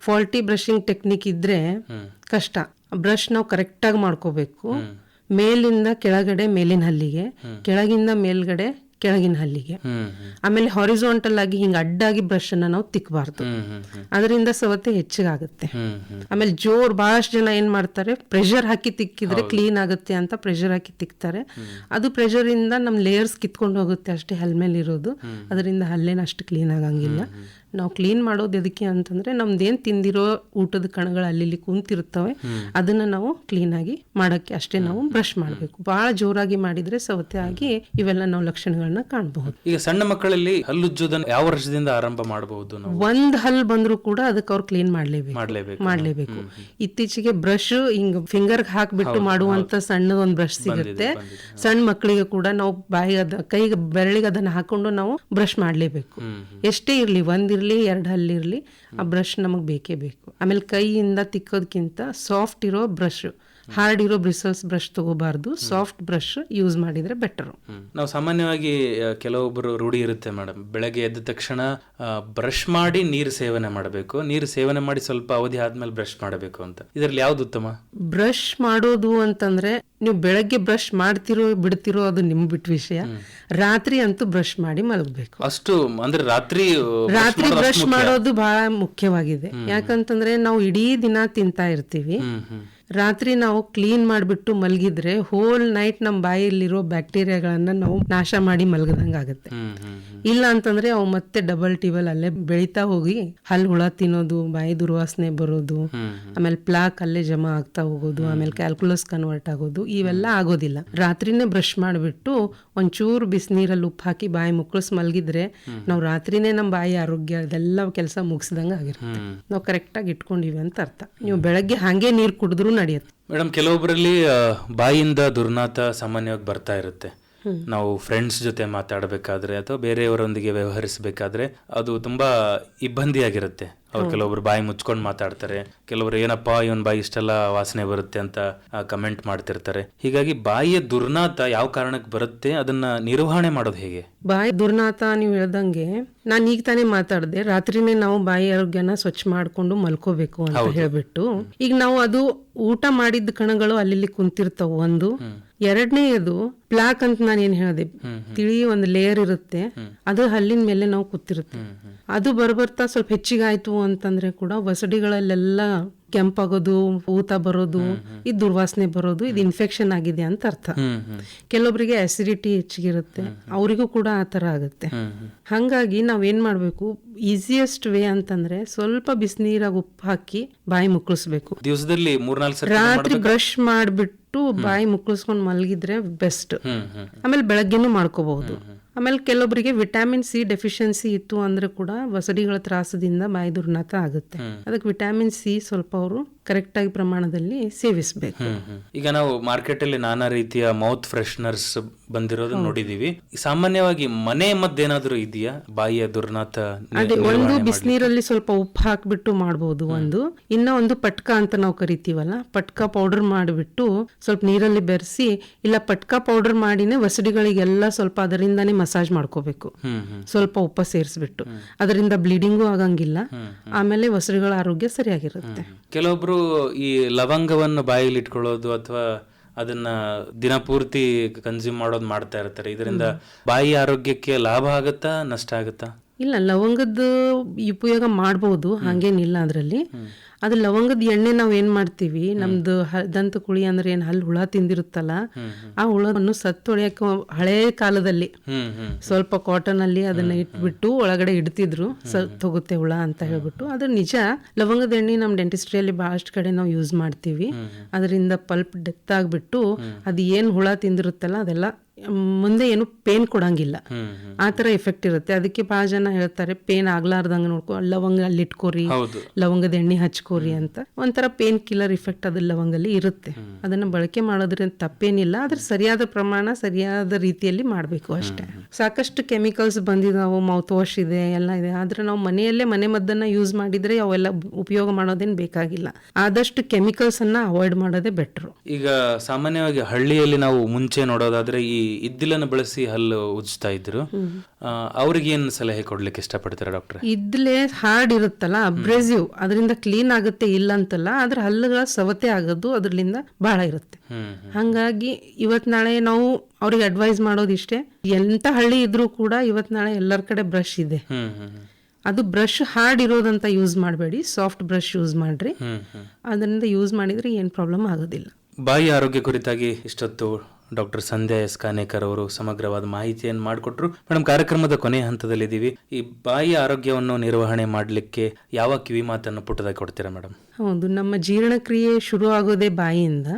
ಫಾಲ್ಟಿ ಬ್ರಷಿಂಗ್ ಟೆಕ್ನಿಕ್ ಇದ್ರೆ ಕಷ್ಟ. ಬ್ರಷ್ ನಾವು ಕರೆಕ್ಟಾಗಿ ಮಾಡ್ಕೋಬೇಕು. ಮೇಲಿಂದ ಕೆಳಗಡೆ ಮೇಲಿನ ಹಲ್ಲಿಗೆ ಕೆಳಗಿಂದ ಮೇಲ್ಗಡೆ ಕೆಳಗಿನ ಹಲ್ಲಿಗೆ. ಆಮೇಲೆ ಹಾರಿಜಾಂಟಲ್ ಆಗಿ ಹಿಂಗೆ ಅಡ್ಡಾಗಿ ಬ್ರಷ್ ಅನ್ನ ನಾವು ತಿಕ್ಕಬಾರ್ದು ಅದರಿಂದ ಸವತೆ ಹೆಚ್ಚಿಗಾಗುತ್ತೆ. ಆಮೇಲೆ ಜೋರ್ ಬಹಳಷ್ಟು ಜನ ಏನ್ ಮಾಡ್ತಾರೆ ಪ್ರೆಷರ್ ಹಾಕಿ ತಿಕ್ಕಿದ್ರೆ ಕ್ಲೀನ್ ಆಗುತ್ತೆ ಅಂತ ಪ್ರೆಷರ್ ಹಾಕಿ ತಿಕ್ತಾರೆ. ಅದು ಪ್ರೆಷರ್ ಇಂದ ನಮ್ ಲೇಯರ್ಸ್ ಕಿತ್ಕೊಂಡು ಹೋಗುತ್ತೆ ಅಷ್ಟೇ ಹಲ್ ಮೇಲೆ ಇರೋದು. ಅದರಿಂದ ಹಲ್ಲೇನ ಅಷ್ಟು ಕ್ಲೀನ್ ಆಗಂಗಿಲ್ಲ. ನಾವು ಕ್ಲೀನ್ ಮಾಡೋದು ಎದಕ್ಕೆ ಅಂತಂದ್ರೆ ನಮ್ದೇನ್ ತಿಂದಿರೋ ಊಟದ ಕಣಗಳು ಅಲ್ಲಿ ಕುಂತಿರ್ತವೆ ಅದನ್ನ ನಾವು ಕ್ಲೀನ್ ಆಗಿ ಮಾಡಕ್ಕೆ ಅಷ್ಟೇ ನಾವು ಬ್ರಷ್ ಮಾಡಬೇಕು. ಬಹಳ ಜೋರಾಗಿ ಮಾಡಿದ್ರೆ ಸವತೆ ಆಗಿ ಇವೆಲ್ಲ ನಾವು ಲಕ್ಷಣಗಳನ್ನ ಕಾಣಬಹುದು. ಈಗ ಸಣ್ಣ ಮಕ್ಕಳಲ್ಲಿ ಹಲ್ಲುಜ್ಜೋದನ್ನ ಯಾವ ವರ್ಷದಿಂದ ಆರಂಭ ಮಾಡಬಹುದು ಒಂದ್ ಹಲ್ ಬಂದ್ರು ಕೂಡ ಅದಕ್ಕೆ ಅವ್ರು ಕ್ಲೀನ್ ಮಾಡ್ಲೇಬೇಕು. ಮಾಡ್ಲೇಬೇಕು. ಇತ್ತೀಚಿಗೆ ಬ್ರಷ್ ಹಿಂಗ್ ಫಿಂಗರ್ ಹಾಕ್ಬಿಟ್ಟು ಮಾಡುವಂತ ಸಣ್ಣ ಒಂದು ಬ್ರಷ್ ಸಿಗುತ್ತೆ. ಸಣ್ಣ ಮಕ್ಕಳಿಗೆ ಕೂಡ ನಾವು ಬಾಯಿಗೆ ಅದ ಕೈಗೆ ಬೆರಳಿಗೆ ಅದನ್ನ ಹಾಕೊಂಡು ನಾವು ಬ್ರಷ್ ಮಾಡ್ಲೇಬೇಕು. ಎಷ್ಟೇ ಇರ್ಲಿ ಒಂದಿರ್ಲಿ ಎರಡ್ ಹಲ್ಲಿರಲಿ ಆ ಬ್ರಷ್ ನಮಗೆ ಬೇಕೇ ಬೇಕು. ಆಮೇಲೆ ಕೈಯಿಂದ ತಿಕ್ಕೋದಕ್ಕಿಂತ ಸಾಫ್ಟ್ ಇರೋ ಬ್ರಷ್ ಹಾರ್ಡ್ ಇರೋ ಬ್ರಿಸಲ್ಸ್ ಬ್ರಷ್ ತಗೋಬಾರ್ದು ಸಾಫ್ಟ್ ಬ್ರಷ್ ಯೂಸ್ ಮಾಡಿದ್ರೆ ಬೆಟರ್. ನಾವು ಸಾಮಾನ್ಯವಾಗಿ ಕೆಲವೊಬ್ಬರು ರೂಢಿ ಇರುತ್ತೆ ಮೇಡಮ್. ಬೆಳಗ್ಗೆ ಎದ್ದ ತಕ್ಷಣ ಬ್ರಷ್ ಮಾಡಿ ನೀರು ಸೇವನೆ ಮಾಡಬೇಕು. ನೀರು ಸೇವನೆ ಮಾಡಿ ಸ್ವಲ್ಪ ಅವಧಿ ಆದ್ಮೇಲೆ ಬ್ರಷ್ ಮಾಡಬೇಕು ಅಂತ. ಇದರಲ್ಲಿ ಯಾವ್ದು ಉತ್ತಮ? ಬ್ರಷ್ ಮಾಡೋದು ಅಂತಂದ್ರೆ ನೀವು ಬೆಳಗ್ಗೆ ಬ್ರಷ್ ಮಾಡ್ತಿರೋ ಬಿಡ್ತಿರೋ ಅದು ನಿಮ್ ಬಿಟ್ಟು ವಿಷಯ. ರಾತ್ರಿ ಅಂತೂ ಬ್ರಷ್ ಮಾಡಿ ಮಲಗಬೇಕು. ಅಷ್ಟು ಅಂದ್ರೆ ರಾತ್ರಿ ರಾತ್ರಿ ಬ್ರಷ್ ಮಾಡೋದು ಬಹಳ ಮುಖ್ಯವಾಗಿದೆ. ಯಾಕಂತಂದ್ರೆ ನಾವು ಇಡೀ ದಿನ ತಿಂತಾ ಇರ್ತೀವಿ. ರಾತ್ರಿ ನಾವು ಕ್ಲೀನ್ ಮಾಡಿಬಿಟ್ಟು ಮಲಗಿದ್ರೆ ಹೋಲ್ ನೈಟ್ ನಮ್ಮ ಬಾಯಲ್ಲಿರೋ ಬ್ಯಾಕ್ಟೀರಿಯಾಗಳನ್ನ ನಾವು ನಾಶ ಮಾಡಿ ಮಲಗದಂಗ ಆಗುತ್ತೆ. ಇಲ್ಲ ಅಂತಂದ್ರೆ ಅವು ಮತ್ತೆ ಡಬಲ್ ಟಿಬಲ್ ಅಲ್ಲೇ ಬೆಳಿತಾ ಹೋಗಿ ಹಲ್ಲು ಹುಳ ತಿನ್ನೋದು ಬಾಯಿ ದುರ್ವಾಸನೆ ಬರೋದು ಆಮೇಲೆ ಪ್ಲಾಕ್ ಅಲ್ಲೇ ಜಮಾ ಆಗ್ತಾ ಹೋಗೋದು ಆಮೇಲೆ ಕ್ಯಾಲ್ಕುಲಸ್ ಕನ್ವರ್ಟ್ ಆಗೋದು ಇವೆಲ್ಲ ಆಗೋದಿಲ್ಲ. ರಾತ್ರಿನೇ ಬ್ರಷ್ ಮಾಡಿಬಿಟ್ಟು ಒಂಚೂರು ಬಿಸಿನೀರಲ್ಲಿ ಉಪ್ಪು ಹಾಕಿ ಬಾಯಿ ಮುಕ್ಕಳಿಸ್ ಮಲಗಿದ್ರೆ ನಾವು ರಾತ್ರಿನೇ ನಮ್ಮ ಬಾಯಿ ಆರೋಗ್ಯ ಅದೆಲ್ಲ ಕೆಲಸ ಮುಗಿಸ್ದಂಗೆ ಆಗಿರುತ್ತೆ. ನಾವು ಕರೆಕ್ಟಾಗಿ ಇಟ್ಕೊಂಡಿವಿ ಅಂತ ಅರ್ಥ. ನೀವು ಬೆಳಗ್ಗೆ ಹಾಗೆ ನೀರು ಕುಡಿದ್ರೂ ನಡೆಯುತ್ತೆ. ಮೇಡಮ್ ಕೆಲವೊಬ್ಬರಲ್ಲಿ ಬಾಯಿಂದ ದುರ್ನಾತ ಸಾಮಾನ್ಯವಾಗಿ ಬರ್ತಾ ಇರುತ್ತೆ. ನಾವು ಫ್ರೆಂಡ್ಸ್ ಜೊತೆ ಮಾತಾಡಬೇಕಾದ್ರೆ ಅಥವಾ ಬೇರೆಯವರೊಂದಿಗೆ ವ್ಯವಹರಿಸಬೇಕಾದ್ರೆ ಅದು ತುಂಬಾ ಇಬ್ಬಂದಿಯಾಗಿರುತ್ತೆ. ಅವ್ರು ಕೆಲವೊಬ್ರು ಬಾಯಿ ಮುಚ್ಕೊಂಡು ಮಾತಾಡ್ತಾರೆ. ಕೆಲವರು ಏನಪ್ಪ ಇವನ್ ಬಾಯಿ ಇಷ್ಟೆಲ್ಲ ವಾಸನೆ ಬರುತ್ತೆ ಅಂತ ಕಮೆಂಟ್ ಮಾಡ್ತಿರ್ತಾರೆ. ಹೀಗಾಗಿ ಬಾಯಿಯ ದುರ್ನಾತ ಯಾವ ಕಾರಣಕ್ಕೆ ಬರುತ್ತೆ ಅದನ್ನ ನಿರ್ವಹಣೆ ಮಾಡೋದು ಹೇಗೆ? ಬಾಯಿ ದುರ್ನಾತ ನೀವು ಹೇಳ್ದಂಗೆ ನಾನು ಈಗ ತಾನೇ ಮಾತಾಡಿದೆ. ರಾತ್ರಿನೇ ನಾವು ಬಾಯಿ ಆರೋಗ್ಯನ ಸ್ವಚ್ಛ ಮಾಡ್ಕೊಂಡು ಮಲ್ಕೋಬೇಕು ಅಂತ ಹೇಳ್ಬಿಟ್ಟು. ಈಗ ನಾವು ಅದು ಊಟ ಮಾಡಿದ ಕಣಗಳು ಅಲ್ಲಿ ಕುಂತಿರ್ತಾವ ಒಂದು. ಎರಡನೇದು ಪ್ಲಾಕ್ ಅಂತ ನಾನು ಏನ್ ಹೇಳಿದೆ ತಿಳಿ ಒಂದು ಲೇಯರ್ ಇರುತ್ತೆ. ಅದು ಹಲ್ಲಿನ ಮೇಲೆ ನಾವು ಕೂತಿರುತ್ತೆ. ಅದು ಬರ್ಬರ್ತಾ ಸ್ವಲ್ಪ ಹೆಚ್ಚಿಗಾಯ್ತು ಅಂತಂದ್ರೆ ಕೂಡ ವಸಡಿಗಳಲ್ಲೆಲ್ಲ ಕೆಂಪಾಗೋದು ಊತ ಬರೋದು ಇದು ದುರ್ವಾಸನೆ ಬರೋದು ಇದು ಇನ್ಫೆಕ್ಷನ್ ಆಗಿದೆ ಅಂತ ಅರ್ಥ. ಕೆಲವೊಬ್ಬರಿಗೆ ಅಸಿಡಿಟಿ ಹೆಚ್ಚಿಗಿರುತ್ತೆ. ಅವರಿಗೂ ಕೂಡ ಆ ಥರ ಆಗುತ್ತೆ. ಹಾಗಾಗಿ ನಾವೇನ್ ಮಾಡಬೇಕು? ಈಸಿಯೆಸ್ಟ್ ವೇ ಅಂತಂದ್ರೆ ಸ್ವಲ್ಪ ಬಿಸಿನೀರಾಗ ಉಪ್ಪು ಹಾಕಿ ಬಾಯಿ ಮುಕ್ಕಳಿಸ್ಬೇಕು. ದಿವಸದಲ್ಲಿ ರಾತ್ರಿ ಬ್ರಷ್ ಮಾಡಿಬಿಟ್ಟು ಬಾಯಿ ಮುಕ್ಕಳಿಸ್ಕೊಂಡು ಮಲಗಿದ್ರೆ ಬೆಸ್ಟ್ ಆಮೇಲೆ ಬೆಳಗ್ಗೆನೂ ಮಾಡ್ಕೋಬಹುದು. ಆಮೇಲೆ ಕೆಲವೊಬ್ಬರಿಗೆ ವಿಟಮಿನ್ ಸಿ ಡೆಫಿಷಿಯನ್ಸಿ ಇತ್ತು ಅಂದ್ರೆ ಕೂಡ ವಸಡಿಗಳ ತ್ರಾಸದಿಂದ ಬಾಯಿ ದುರ್ನಾತ ಆಗುತ್ತೆ. ಅದಕ್ಕೆ ವಿಟಾಮಿನ್ ಸಿ ಸ್ವಲ್ಪ ಅವರು ಕರೆಕ್ಟ್ ಆಗಿ ಪ್ರಮಾಣದಲ್ಲಿ ಸೇವಿಸಬೇಕು. ಈಗ ನಾವು ಮಾರ್ಕೆಟ್ ಅಲ್ಲಿ ನಾನಾ ರೀತಿಯ ಮೌತ್ ಫ್ರೆಶ್ನರ್ಸ್ ಬಂದಿರೋದು ನೋಡಿದೀವಿ. ಸಾಮಾನ್ಯವಾಗಿ ಮನೆ ಮದ್ದೇನಾದ್ರೂ ಇದೆಯಾ? ಬಾಯಿಯ ದುರ್ನಾಥ ಅದೇ ಒಂದು? ಬಿಸಿನೀರಲ್ಲಿ ಸ್ವಲ್ಪ ಉಪ್ಪು ಹಾಕ್ಬಿಟ್ಟು ಮಾಡಬಹುದು ಒಂದು. ಇನ್ನ ಒಂದು ಪಟ್ಕ ಅಂತ ನಾವು ಕರಿತೀವಲ್ಲ ಪಟ್ಕ ಪೌಡರ್ ಮಾಡಿಬಿಟ್ಟು ಸ್ವಲ್ಪ ನೀರಲ್ಲಿ ಬೆರೆಸಿ ಇಲ್ಲ ಪಟ್ಕ ಪೌಡರ್ ಮಾಡಿನೇ ವಸಡಿಗಳಿಗೆಲ್ಲ ಸ್ವಲ್ಪ ಅದರಿಂದಾನೇ ಮಸಾಜ್ ಮಾಡ್ಕೋಬೇಕು. ಸ್ವಲ್ಪ ಉಪ್ಪ ಸೇರಿಸ್ಬಿಟ್ಟು. ಅದರಿಂದ ಬ್ಲೀಡಿಂಗು ಆಗಂಗಿಲ್ಲ. ಆಮೇಲೆ ವಸಡಿಗಳ ಆರೋಗ್ಯ ಸರಿಯಾಗಿರುತ್ತೆ. ಕೆಲವೊಬ್ರು ಈ ಲವಂಗವನ್ನು ಬಾಯಲ್ಲಿ ಇಟ್ಕೊಳ್ಳೋದು ಅಥವಾ ಅದನ್ನ ದಿನಪೂರ್ತಿ ಕನ್ಸ್ಯೂಮ್ ಮಾಡೋದು ಮಾಡ್ತಾ ಇರ್ತಾರೆ. ಇದರಿಂದ ಬಾಯಿ ಆರೋಗ್ಯಕ್ಕೆ ಲಾಭ ಆಗತ್ತಾ ನಷ್ಟ ಆಗತ್ತಾ? ಇಲ್ಲ ಲವಂಗದ ಉಪಯೋಗ ಮಾಡಬಹುದು ಹಾಗೇನಿಲ್ಲ ಅದರಲ್ಲಿ. ಅದು ಲವಂಗದ ಎಣ್ಣೆ ನಾವ್ ಏನ್ ಮಾಡ್ತೀವಿ ನಮ್ದು ದಂತ ಕುಳಿ ಅಂದ್ರೆ ಏನ್ ಹಲ್ ಹುಳ ತಿಂದಿರುತ್ತಲ್ಲ ಆ ಹುಳವನ್ನು ಸತ್ತೊಳೆಯಕ್ಕೆ ಹಳೇ ಕಾಲದಲ್ಲಿ ಸ್ವಲ್ಪ ಕಾಟನ್ ಅಲ್ಲಿ ಅದನ್ನ ಇಟ್ಬಿಟ್ಟು ಒಳಗಡೆ ಇಡ್ತಿದ್ರು ಸತ್ತೋಗುತ್ತೆ ಹುಳ ಅಂತ ಹೇಳ್ಬಿಟ್ಟು. ಅದು ನಿಜ ಲವಂಗದ ಎಣ್ಣೆ ನಮ್ಮ ಡೆಂಟಿಸ್ಟ್ರಿಯಲ್ಲಿ ಬಹಳಷ್ಟು ಕಡೆ ನಾವು ಯೂಸ್ ಮಾಡ್ತೀವಿ. ಅದರಿಂದ ಪಲ್ಪ್ ಡೆತ್ ಆಗ್ಬಿಟ್ಟು ಅದು ಏನ್ ಹುಳ ತಿಂದಿರುತ್ತಲ್ಲ ಅದೆಲ್ಲ ಮುಂದೆ ಏನು ಪೇನ್ ಕೊಡಂಗಿಲ್ಲ. ಆ ತರ ಎಫೆಕ್ಟ್ ಇರುತ್ತೆ. ಅದಕ್ಕೆ ಭಾಳ ಜನ ಹೇಳ್ತಾರೆ ಪೇನ್ ಆಗ್ಲಾರ್ದಂಗ ನೋಡ್ಕೊ ಲವಂಗ ಅಲ್ಲಿ ಇಟ್ಕೋರಿ ಲವಂಗದ ಎಣ್ಣೆ ಹಚ್ಕೋರಿ ಅಂತ. ಒಂಥರ ಪೇನ್ ಕಿಲ್ಲರ್ ಇಫೆಕ್ಟ್ ಅದು ಲವಂಗಲ್ಲಿ ಇರುತ್ತೆ. ಅದನ್ನ ಬಳಕೆ ಮಾಡೋದ್ರಿಂದ ತಪ್ಪೇನಿಲ್ಲ ಆದ್ರೆ ಸರಿಯಾದ ಪ್ರಮಾಣ ಸರಿಯಾದ ರೀತಿಯಲ್ಲಿ ಮಾಡಬೇಕು ಅಷ್ಟೇ. ಸಾಕಷ್ಟು ಕೆಮಿಕಲ್ಸ್ ಬಂದಿದಾವು ಮೌತ್ ವಾಶ್ ಇದೆ ಎಲ್ಲ ಇದೆ. ಆದ್ರೆ ನಾವು ಮನೆಯಲ್ಲೇ ಮನೆ ಮದ್ದನ್ನ ಯೂಸ್ ಮಾಡಿದ್ರೆ ಅವೆಲ್ಲ ಉಪಯೋಗ ಮಾಡೋದೇನ್ ಬೇಕಾಗಿಲ್ಲ. ಆದಷ್ಟು ಕೆಮಿಕಲ್ಸ್ ಅನ್ನ ಅವಾಯ್ಡ್ ಮಾಡೋದೇ ಬೆಟ್ರು ಈಗ ಸಾಮಾನ್ಯವಾಗಿ ಹಳ್ಳಿಯಲ್ಲಿ ನಾವು ಮುಂಚೆ ನೋಡೋದಾದ್ರೆ ಈ ಇದ್ದಿಲನ್ನು ಬಳಸಿ ಹಲ್ಲು ಉಜ್ತಾ ಇದ್ರು. ಅವ್ರಿಗೆ ಏನು ಸಲಹೆ ಕೊಡ್ಲಿಕ್ಕೆ ಇಷ್ಟಪಡ್ತಾರೆ ಡಾಕ್ಟರ್? ಇದ್ಲೇ ಹಾರ್ಡ್ ಇರುತ್ತಲ್ಲ ಅಬ್ರೆಸಿವ್ ಅದರಿಂದ ಕ್ಲೀನ್ ಆಗುತ್ತೆ ಇಲ್ಲ ಅಂತಲ್ಲ ಆದ್ರೆ ಹಲ್ಲುಗಳ ಸವತೆ ಆಗೋದು ಅದರಿಂದ ಬಹಳ ಇರುತ್ತೆ. ಹಂಗಾಗಿ ಇವತ್ ನಾಳೆ ನಾವು ಅವ್ರಿಗೆ ಅಡ್ವೈಸ್ ಮಾಡೋದಿಷ್ಟೇ. ಎಂತ ಹಳ್ಳಿ ಇದ್ರೂ ಕೂಡ ಇವತ್ ನಾಳೆ ಎಲ್ಲರ ಕಡೆ ಬ್ರಷ್ ಇದೆ. ಅದು ಬ್ರಷ್ ಹಾರ್ಡ್ ಇರೋದಂತ ಯೂಸ್ ಮಾಡಬೇಡಿ. ಸಾಫ್ಟ್ ಬ್ರಷ್ ಯೂಸ್ ಮಾಡ್ರಿ. ಅದರಿಂದ ಯೂಸ್ ಮಾಡಿದ್ರೆ ಏನು ಪ್ರಾಬ್ಲಮ್ ಆಗೋದಿಲ್ಲ. ಬಾಯಿ ಆರೋಗ್ಯ ಕುರಿತಾಗಿ ಇಷ್ಟೊತ್ತು ಡಾಕ್ಟರ್ ಸಂಧ್ಯಾ ಎಸ್ ಕಾನೇಕರ್ ಅವರು ಸಮಗ್ರವಾದ ಮಾಹಿತಿಯನ್ನು ಮಾಡಿಕೊಟ್ರು. ಮೇಡಮ್ ಕಾರ್ಯಕ್ರಮದ ಕೊನೆಯ ಹಂತದಲ್ಲಿದ್ದೀವಿ. ಈ ಬಾಯಿ ಆರೋಗ್ಯವನ್ನು ನಿರ್ವಹಣೆ ಮಾಡಲಿಕ್ಕೆ ಯಾವ ಕಿವಿ ಮಾತನ್ನು ಪುಟ್ಟದಾಗಿ ಕೊಡ್ತೀರಾ ಮೇಡಮ್ ಹೌದು ನಮ್ಮ ಜೀರ್ಣಕ್ರಿಯೆ ಶುರು ಆಗೋದೇ ಬಾಯಿಯಿಂದ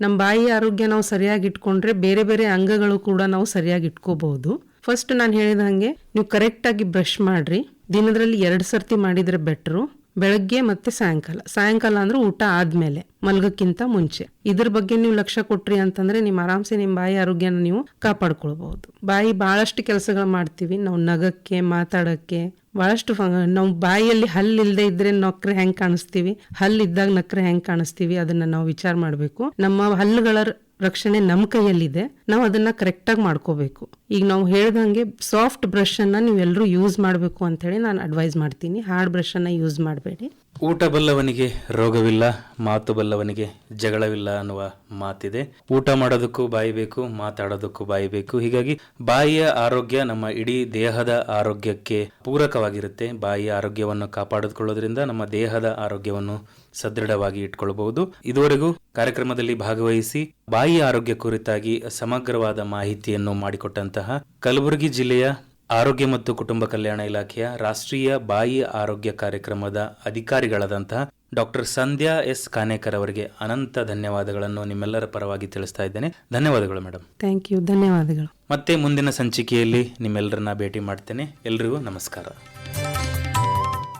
ನಮ್ಮ ಬಾಯಿ ಆರೋಗ್ಯ ನಾವು ಸರಿಯಾಗಿ ಇಟ್ಕೊಂಡ್ರೆ ಬೇರೆ ಬೇರೆ ಅಂಗಗಳು ಕೂಡ ನಾವು ಸರಿಯಾಗಿ ಇಟ್ಕೋಬಹುದು. ಫಸ್ಟ್ ನಾನು ಹೇಳಿದ ಹಾಗೆ ನೀವು ಕರೆಕ್ಟಾಗಿ ಬ್ರಷ್ ಮಾಡ್ರಿ. ದಿನದಲ್ಲಿ ಎರಡು ಸರ್ತಿ ಮಾಡಿದ್ರೆ ಬೆಟ್ರು ಬೆಳಗ್ಗೆ ಮತ್ತೆ ಸಾಯಂಕಾಲ. ಸಾಯಂಕಾಲ ಅಂದ್ರೆ ಊಟ ಆದ್ಮೇಲೆ, ಮಲ್ಗಕ್ಕಿಂತ ಮುಂಚೆ. ಇದ್ರ ಬಗ್ಗೆ ನೀವು ಲಕ್ಷ್ಯ ಕೊಟ್ರಿ ಅಂತಂದ್ರೆ ನಿಮ್ಮ ಆರಾಮ್ಸೆ ನಿಮ್ಮ ಬಾಯಿ ಆರೋಗ್ಯನ ನೀವು ಕಾಪಾಡ್ಕೊಳ್ಬಹುದು. ಬಾಯಿ ಬಹಳಷ್ಟು ಕೆಲಸಗಳು ಮಾಡ್ತೀವಿ. ನಾವು ನಗಕ್ಕೆ, ಮಾತಾಡಕ್ಕೆ ಬಹಳಷ್ಟು ನಾವು ಬಾಯಿಯಲ್ಲಿ ಹಲ್ಲು ಇಲ್ಲದೆ ಇದ್ರೆ ನಕ್ರೆ ಹೆಂಗ್ ಕಾಣಿಸ್ತೀವಿ? ಹಲ್ಲು ಇದ್ದಾಗ ನಕ್ರೆ ಹೆಂಗ್ ಕಾಣಿಸ್ತೀವಿ? ಅದನ್ನ ನಾವು ವಿಚಾರ ಮಾಡಬೇಕು. ನಮ್ಮ ಹಲ್ಲುಗಳ ರಕ್ಷಣೆ ನಮ್ಮ ಕೈಯಲ್ಲಿದೆ, ನಾವು ಅದನ್ನ ಕರೆಕ್ಟಾಗಿ ಮಾಡ್ಕೋಬೇಕು. ಈಗ ನಾವು ಹೇಳ್ದಂಗೆ ಸಾಫ್ಟ್ ಬ್ರಷ್ ಅನ್ನ ನೀವೆಲ್ಲರೂ ಯೂಸ್ ಮಾಡಬೇಕು ಅಂತ ಹೇಳಿ ನಾನು ಅಡ್ವೈಸ್ ಮಾಡ್ತೀನಿ. ಹಾರ್ಡ್ ಬ್ರಷ್ ಅನ್ನ ಯೂಸ್ ಮಾಡಬೇಡಿ. ಊಟ ಬಲ್ಲವನಿಗೆ ರೋಗವಿಲ್ಲ, ಮಾತು ಬಲ್ಲವನಿಗೆ ಜಗಳವಿಲ್ಲ ಅನ್ನುವ ಮಾತಿದೆ. ಊಟ ಮಾಡೋದಕ್ಕೂ ಬಾಯಿ ಬೇಕು, ಮಾತಾಡೋದಕ್ಕೂ ಬಾಯಿ ಬೇಕು. ಹೀಗಾಗಿ ಬಾಯಿಯ ಆರೋಗ್ಯ ನಮ್ಮ ಇಡೀ ದೇಹದ ಆರೋಗ್ಯಕ್ಕೆ ಪೂರಕವಾಗಿರುತ್ತೆ. ಬಾಯಿಯ ಆರೋಗ್ಯವನ್ನು ಕಾಪಾಡಿಕೊಳ್ಳೋದ್ರಿಂದ ನಮ್ಮ ದೇಹದ ಆರೋಗ್ಯವನ್ನು ಸದೃಢವಾಗಿ ಇಟ್ಕೊಳ್ಳಬಹುದು ಇದುವರೆಗೂ ಕಾರ್ಯಕ್ರಮದಲ್ಲಿ ಭಾಗವಹಿಸಿ ಬಾಯಿ ಆರೋಗ್ಯ ಕುರಿತಾಗಿ ಸಮಗ್ರವಾದ ಮಾಹಿತಿಯನ್ನು ಮಾಡಿಕೊಟ್ಟಂತಹ ಕಲಬುರಗಿ ಜಿಲ್ಲೆಯ ಆರೋಗ್ಯ ಮತ್ತು ಕುಟುಂಬ ಕಲ್ಯಾಣ ಇಲಾಖೆಯ ರಾಷ್ಟ್ರೀಯ ಬಾಯಿ ಆರೋಗ್ಯ ಕಾರ್ಯಕ್ರಮದ ಅಧಿಕಾರಿಗಳಾದಂತಹ ಡಾಕ್ಟರ್ ಸಂಧ್ಯಾ ಎಸ್ ಕಾನೇಕರ್ ಅವರಿಗೆ ಅನಂತ ಧನ್ಯವಾದಗಳನ್ನು ನಿಮ್ಮೆಲ್ಲರ ಪರವಾಗಿ ತಿಳಿಸ್ತಾ ಇದ್ದೇನೆ. ಧನ್ಯವಾದಗಳು ಮೇಡಮ್ ಥ್ಯಾಂಕ್ ಯು ಧನ್ಯವಾದಗಳು. ಮತ್ತೆ ಮುಂದಿನ ಸಂಚಿಕೆಯಲ್ಲಿ ನಿಮ್ಮೆಲ್ಲರನ್ನ ಭೇಟಿ ಮಾಡ್ತೇನೆ. ಎಲ್ರಿಗೂ ನಮಸ್ಕಾರ.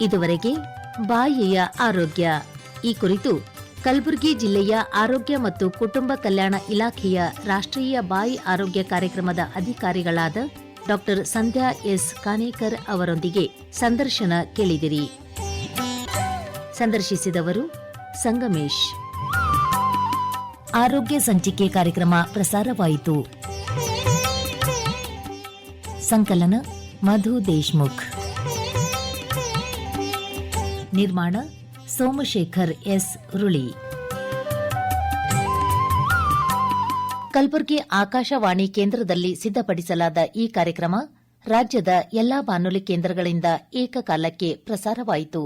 ಇದುವರೆಗೆ ಬಾಯಿಯ ಆರೋಗ್ಯ. ಈ ಕುರಿತು ಕಲಬುರಗಿ ಜಿಲ್ಲೆಯ ಆರೋಗ್ಯ ಮತ್ತು ಕುಟುಂಬ ಕಲ್ಯಾಣ ಇಲಾಖೆಯ ರಾಷ್ಟ್ರೀಯ ಬಾಯಿ ಆರೋಗ್ಯ ಕಾರ್ಯಕ್ರಮದ ಅಧಿಕಾರಿಗಳಾದ ಡಾಕ್ಟರ್ ಸಂಧ್ಯಾ ಎಸ್ ಕಾನೇಕರ್ ಅವರೊಂದಿಗೆ ಸಂದರ್ಶನ ಕೇಳಿದಿರಿ. ಸಂದರ್ಶಿಸಿದವರು ಸಂಗಮೇಶ್. ಆರೋಗ್ಯ ಸಂಚಿಕೆ ಕಾರ್ಯಕ್ರಮ ಪ್ರಸಾರವಾಯಿತು. ಸಂಕಲನ ಮಧು ದೇಶ್ಮುಖ್. ನಿರ್ಮಾಣ ಸೋಮಶೇಖರ್ ಎಸ್. ರುಳಿ. ಕಲಬುರಗಿ ಆಕಾಶವಾಣಿ ಕೇಂದ್ರದಲ್ಲಿ ಸಿದ್ದಪಡಿಸಲಾದ ಈ ಕಾರ್ಯಕ್ರಮ ರಾಜ್ಯದ ಎಲ್ಲಾ ಬಾನುಲಿ ಕೇಂದ್ರಗಳಿಂದ ಏಕಕಾಲಕ್ಕೆ ಪ್ರಸಾರವಾಯಿತು.